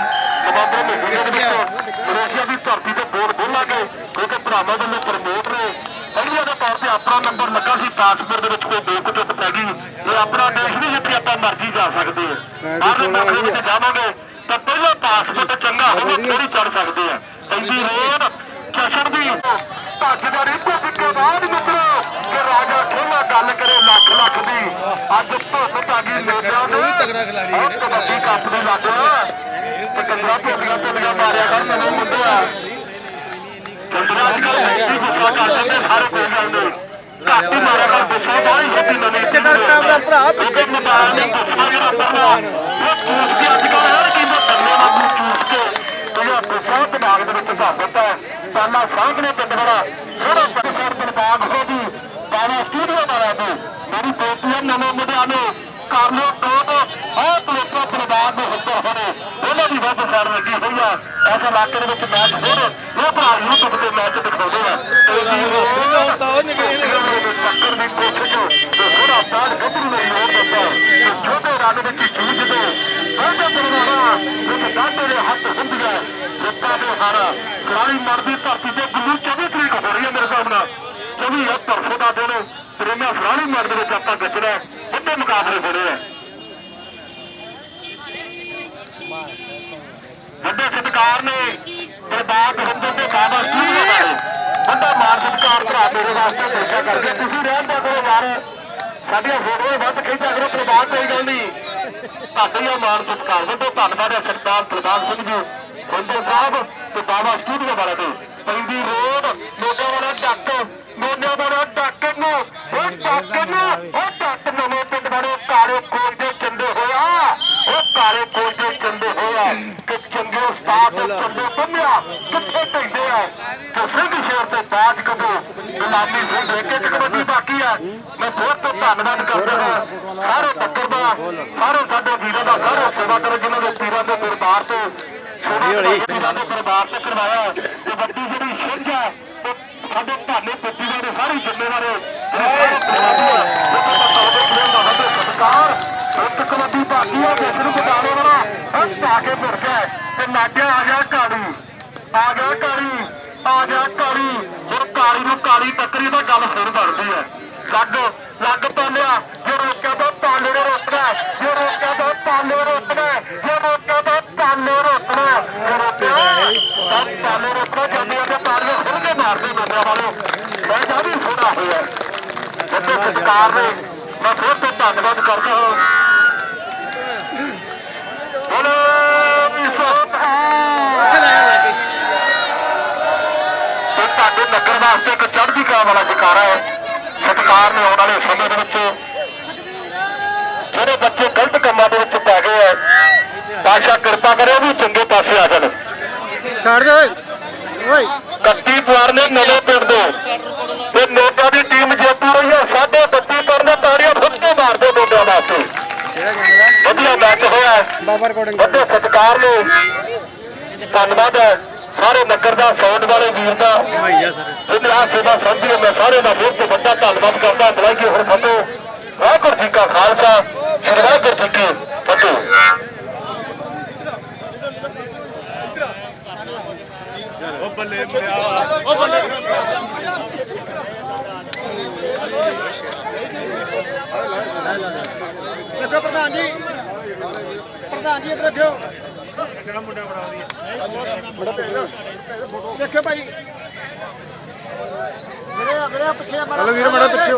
ਨਵੰਬਰ ਮਹੀਨੇ ਦੇ ਵਿੱਚ ਮਲੇਸ਼ੀਆ ਦੀ ਧਰਤੀ ਤੇ ਬੋਰਡ ਖੋਲਾਂਗੇ ਕਿਉਂਕਿ ਭਰਾਵਾਂ ਵੱਲੋਂ ਪ੍ਰਮੋਟ ਨੇ। ਪਹਿਲੀਆਂ ਦੇ ਤੌਰ ਤੇ ਆਪਣਾ ਨੰਬਰ ਲੱਗਾ ਸੀ ਪਾਸਪੋਰਟ ਦੇ ਵਿੱਚ ਕੋਈ ਦੇਖ ਚੁੱਕ ਪੈ ਗਈ। ਇਹ ਆਪਣਾ ਦੇਸ਼ ਨਹੀਂ ਜਿੱਥੇ ਆਪਾਂ ਮਰਜ਼ੀ ਜਾ ਸਕਦੇ ਹਾਂ। ਬਾਹਰਲੇ ਮੁਲਕਾਂ ਵਿੱਚ ਜਾਵਾਂਗੇ ਤਾਂ ਪਹਿਲਾਂ ਪਾਸਪੋਰਟ ਚੰਗਾ ਹੋਵੇ ਥੋੜੀ ਚੜ ਸਕਦੇ ਆ ਪੈਂਦੀ ਰੋਡ ਜਸ਼ਨ ਦੀ ਭਾਗੀਦਾਰੀ ਤੋਂ ਕੇ ਬਾਅਦ ਮਿੱਤਰੋ ਕਿ ਰਾਜਾ ਖੇਲਾ ਗੱਲ ਕਰੇ ਲੱਖ ਲੱਖ ਦੀ ਅੱਜ ਧੁੱਪ ਪਾ ਗਈ ਮੇਲਿਆਂ ਨੂੰ ਤਗੜਾ ਖਿਲਾੜੀ ਹੈ। ਆਹ ਕਬੱਡੀ ਕੱਪ ਦੀ ਲੱਗ ਤੇ ਭੋਲੀਆਂ ਭੋਲੀਆਂ ਭੋਲੀਆਂ ਮਾਰਿਆ ਕਰ ਮੈਨੂੰ ਮੁੰਡਿਆ ਚੰਦਰਾ ਅੱਜ ਕੱਲ ਨਹੀਂ ਗੁੱਸਾ ਕਰ ਦਿੰਦੇ ਸਾਰੇ ਕੋਈ ਗੱਲ ਨਹੀਂ ਘੱਟ ਹੀ ਮਾਰਿਆ ਕਰ ਗੁੱਸਾ ਬਾਹਰ ਛੱਡੀ ਨਵੀਂ ਪਿੱਛੇ ਕਰ ਕੈਮਰਾ ਭਰਾ ਪਿੱਛੇ ਮੋਬਾਈਲ ਦੇ ਗੁੱਸਾ ਜਿਹੜਾ ਪੈਂਦਾ ਉਹ ਚੂਸ ਕੇ ਅੱਜ ਕੱਲ ਹਰ ਕਹਿੰਦੇ ਥੱਲੇ ਨਾ ਚੂਸ ਕੇ ਜਿਹੜਾ ਗੁੱਸਾ ਦਿਮਾਗ ਦੇ ਵਿੱਚ ਭਰ ਦਿੱਤਾ ਹੈ। ਪਹਿਲਾਂ ਸਾਹਮਣੇ ਪਿੰਡ ਬੜਾ ਥੋੜਾ ਪਰਸਰ ਬਰਬਾਦ ਹੋ ਗਈ ਬਾਬਾ ਸਟੂਡੀਓ ਵਾਲਾ ਤੋਂ। ਮੇਰੀ ਬੇਟੀ ਹੈ ਨਵੇਂ ਮੁੰਡਿਆਂ ਨੂੰ। ਕਰ ਲੋ ਕੋਟ ਆਹ ਪਲੇਟਾਂ ਬਰਬਾਦ ਦੇ ਹਿੱਸੇ ਹੋਣੇ ਉਹਨਾਂ ਦੀ ਵੱਧ ਸਾਰ ਲੱਗੀ ਹੋਈ ਆ। ਇਸ ਇਲਾਕੇ ਦੇ ਵਿੱਚ ਮੈਚ ਹੋਰ ਉਹ ਭਰਾ YouTube ਤੇ ਮੈਚ ਦਿਖਾਉਂਦੇ ਆ। ਟੱਕਰ ਦੀ ਕੋਸ਼ਿਸ਼ ਤੇ ਗੱਭਰੂ ਨੇ ਛੋਟੇ ਰੰਗ ਵਿੱਚ ਜੂਝਦੇ ਉਹਦੇ ਪਰਵਾਨਾ ਵਿੱਚ ਡਾਂਡੇ ਦੇ ਹੱਥ ਹੁੰਦੀਆਂ ਜਿੱਤਾਂ ਦੇ ਹਾਰਾ ਖਿਡਾਰੀ ਮਰਦੀ ਧਰਤੀ ਤੇ ਗੁੱਲੂ 24 ਤਰੀਕ ਹੋ ਰਹੀ ਹੈ ਮੇਰੇ ਸਾਹਮਣੇ 24 ਹੈ ਪਰਸੋਂ ਦਾ ਦਿਨ ਪ੍ਰੇਮਾ ਖਿਡਾਰੀ ਮਰਦ ਵਿੱਚ ਆਪਾਂ ਗੱਜਣਾ ਵੱਡੇ ਮੁਕਾਬਲੇ ਹੋਣੇ ਆ। ਵੱਡੇ ਸਤਿਕਾਰ ਨੇ ਬਰਬਾਦ ਹੁੰਦੇ ਤੇ ਬਾਬਾ ਸਟੂਡੀਓ ਵਾਲੇ ਵੱਡਾ ਮਾਨ ਸਤਿਕਾਰ ਭਰਾ ਮੇਰੇ ਵਾਸਤੇ ਪੇਸ਼ਾ ਕਰਕੇ ਤੁਸੀਂ ਰਹਿਣ ਦਾ ਕਰੋ ਯਾਰ ਸਾਡੀਆਂ ਫੋਟੋਆਂ ਵੱਧ ਖਿੱਚਿਆ ਕਰੋ, ਪ੍ਰਭਾਤ ਕੋਈ ਗੱਲ ਨਹੀਂ। ਤੁਹਾਡਾ ਮਾਨ ਸਤਿਕਾਰ ਵੱਡੇ ਧੰਨਵਾਦ ਹੈ ਸਰਦਾਰ ਪ੍ਰਦਾਨ ਸਿੰਘ ਜੀ ਹੁੰਦੇ ਸਾਹਿਬ ਤੇ ਬਾਬਾ ਸਟੂਡੀਓ ਵਾਲੇ ਦੇ ਪੈਂਦੀ ਰੋਡ ਮੋਢੇ ਵਾਲਾ ਡੱਕ ਮੋਢੇ ਵਾਲਾ ਡੱਕ ਨੂੰ, ਉਹ ਡੱਕ ਨੂੰ, ਉਹ ਡੱਕ ਨਵੇਂ ਪਿੰਡ ਵਾਲੇ ਕਾਲੇ ਕੋਲ ਦੇ ਚੰਦੇ ਹੋਇਆ ਉਹ ਕਾਲੇ ਕੋਲ ਦੇ ਹੋਇਆ ਕਿ ਚੰਗੇ ਉਸਤਾਦ ਦੇ ਬੰਨਿਆ ਕਿੱਥੇ ਪੈਂਦੇ ਆ ਤੇ ਸਿੰਘ ਸ਼ੇਰ ਤੇ ਬਾਜ ਕਦੋਂ ਗੁਲਾਮੀ ਨੂੰ ਦੇ ਕੇ ਕਬੱਡੀ ਬਾਕੀ ਆ। ਮੈਂ ਬਹੁਤ ਬਹੁਤ ਧੰਨਵਾਦ ਕਰਦਾ ਹਾਂ। ਸਾਰੇ ਟੱਕਰ ਦਾ ਸਾਰੇ ਸਾਡੇ ਵੀਰਾਂ ਦਾ ਸਾਰੇ ਸੇਵਾ ਕਰੋ ਜਿਨ੍ਹਾਂ ਦੇ ਪੀਰਾਂ ਦੇ ਦਰਬਾਰ ਤੋਂ ਹੌਲੀ ਸਾਡੇ ਦਰਬਾਰ ਤੇ ਕਰਵਾਇਆ। ਤੇ ਵੱਡੀ ਜਿਹੜੀ ਛਿੰਝ ਹੈ ਉਹ ਸਾਡੇ ਭਾਨੇ ਪੱਤੀਆਂ ਦੇ ਸਾਰੇ ਜ਼ਿੰਮੇਵਾਰ ਸਤਕਾਰ। ਇੱਕ ਕਬੱਡੀ ਬਾਕੀ ਆ ਜਿਸ ਨੂੰ ਬਚਾਉਣੇ ਵਾਲਾ ਹੱਥ ਪਾ ਕੇ ਮੁੜ ਗਿਆ ਤੇ ਨਾਜਾ ਆ ਗਿਆ ਕਾਲੀ। ਆ ਗਿਆ ਕਾਲੀ। ਆ ਗਿਆ ਕਾਲੀ। ਹੁਣ ਕਾਲੀ ਨੂੰ ਕਾਲੀ ਟੱਕਰੀ ਤਾਂ ਗੱਲ ਫਿਰ ਬਣਦੀ ਹੈ। ਲੱਗ ਲੱਗ ਪਾਲਿਆ ਜੇ ਰੋਕਿਆ ਤਾਂ ਪਾਲੇ ਨੂੰ ਰੋਕਣਾ ਜੇ ਰੋਕਿਆ ਤਾਂ ਪਾਲੇ ਰੋਕਣਾ ਜੇ ਰੋਕਿਆ ਤਾਂ ਪਾਲੇ ਰੋਕਣਾ ਜੇ ਰੋਕਿਆ ਤਾਂ ਪਾਲੇ ਰੋਕਣਾ ਜਾਂਦੇ ਤੇ ਪਾਲੇ ਖੁੱਲ ਕੇ ਮਾਰਦੇ ਬੰਦਿਆਂ ਵਾਲੇ। ਮੈਂ ਜਾ ਵੀ ਸੋਣਾ ਹੋਇਆ ਵੱਡੇ ਸਤਿਕਾਰ ਨੇ। ਮੈਂ ਫਿਰ ਤੋਂ ਧੰਨਵਾਦ ਕਰਦਾ ਹਾਂ ਬੋਲੇ ਵੀ ਸੋਤ ਹੈ ਨਗਰ ਵਾਸਤੇ ਇੱਕ ਚੜ੍ਹਦੀ ਕਲਾ ਵਾਲਾ ਜਕਾਰਾ ਹੈ। ਸਤਿਕਾਰ ਨੇ ਆਉਣ ਵਾਲੇ ਸਮੇਂ ਦੇ ਵਿੱਚ ਜਿਹੜੇ ਬੱਚੇ ਗਲਤ ਕੰਮਾਂ ਦੇ ਵਿੱਚ ਪੈ ਗਏ ਆ ਪਾਸ਼ਾ ਕਿਰਪਾ ਕਰੇ ਉਹ ਵੀ ਚੰਗੇ ਪਾਸੇ ਆ ਜਾਣ। ਛੱਡ ਦੇ ਓਏ। ਕੱਤੀ ਪਵਾਰ ਨੇ ਨਵੇਂ ਪਿੰਡ ਦੇ। ਤੇ ਨੋਟਾਂ ਦੀ ਟੀਮ ਜੇਤੂ ਰਹੀ ਹੈ ਸਾਡੇ ਬੱਤੀ ਕਰਨ ਤਾੜੀਆਂ ਫੁੱਟੇ ਮਾਰਦੇ ਨੋਟਾਂ ਵਾਸਤੇ। ਵਧੀਆ ਮੈਚ ਹੋਇਆ। ਬਾਬਾ ਰਿਕਾਰਡਿੰਗ ਵੱਡੇ ਸਤਿਕਾਰ ਨੇ। ਧੰਨਵਾਦ ਹੈ। ਸਾਰੇ ਨਗਰ ਦਾ ਸੌਂਡ ਵਾਲੇ ਵੀਰ ਦਾ। ਭਾਈਆ ਸਰ। ਜਿਹਨੇ ਆ ਸੇਵਾ ਸਮਝੀ ਮੈਂ ਸਾਰੇ ਦਾ ਬਹੁਤ ਵੱਡਾ ਧੰਨਵਾਦ ਕਰਦਾ। ਬਲਾਈ ਹੁਣ ਫਤਿਹ। ਵਾਹਿਗੁਰੂ ਜੀ ਕਾ ਖਾਲਸਾ ਸ੍ਰੀ ਵਾਹਿਗੁਰੂ ਜੀ ਕੀ ਫਤਿਹ। ਉਹ ਬੱਲੇ ਉਹ ਬੱਲੇ ਰੱਖੋ ਪ੍ਰਧਾਨ ਜੀ। ਪ੍ਰਧਾਨ ਜੀ ਇੱਧਰ ਰੱਖਿਓ ਕਿਹੜਾ ਮੁੰਡਾ ਬੜਾ ਵਧੀਆ ਬੜਾ ਪਿੱਛੇ ਦੇਖਿਓ ਭਾਈ। ਮੇਰੇ ਮੇਰੇ ਪਿੱਛੇ ਮਾੜਾ ਚਲੋ ਵੀਰ, ਮਾੜਾ ਪਿੱਛੇ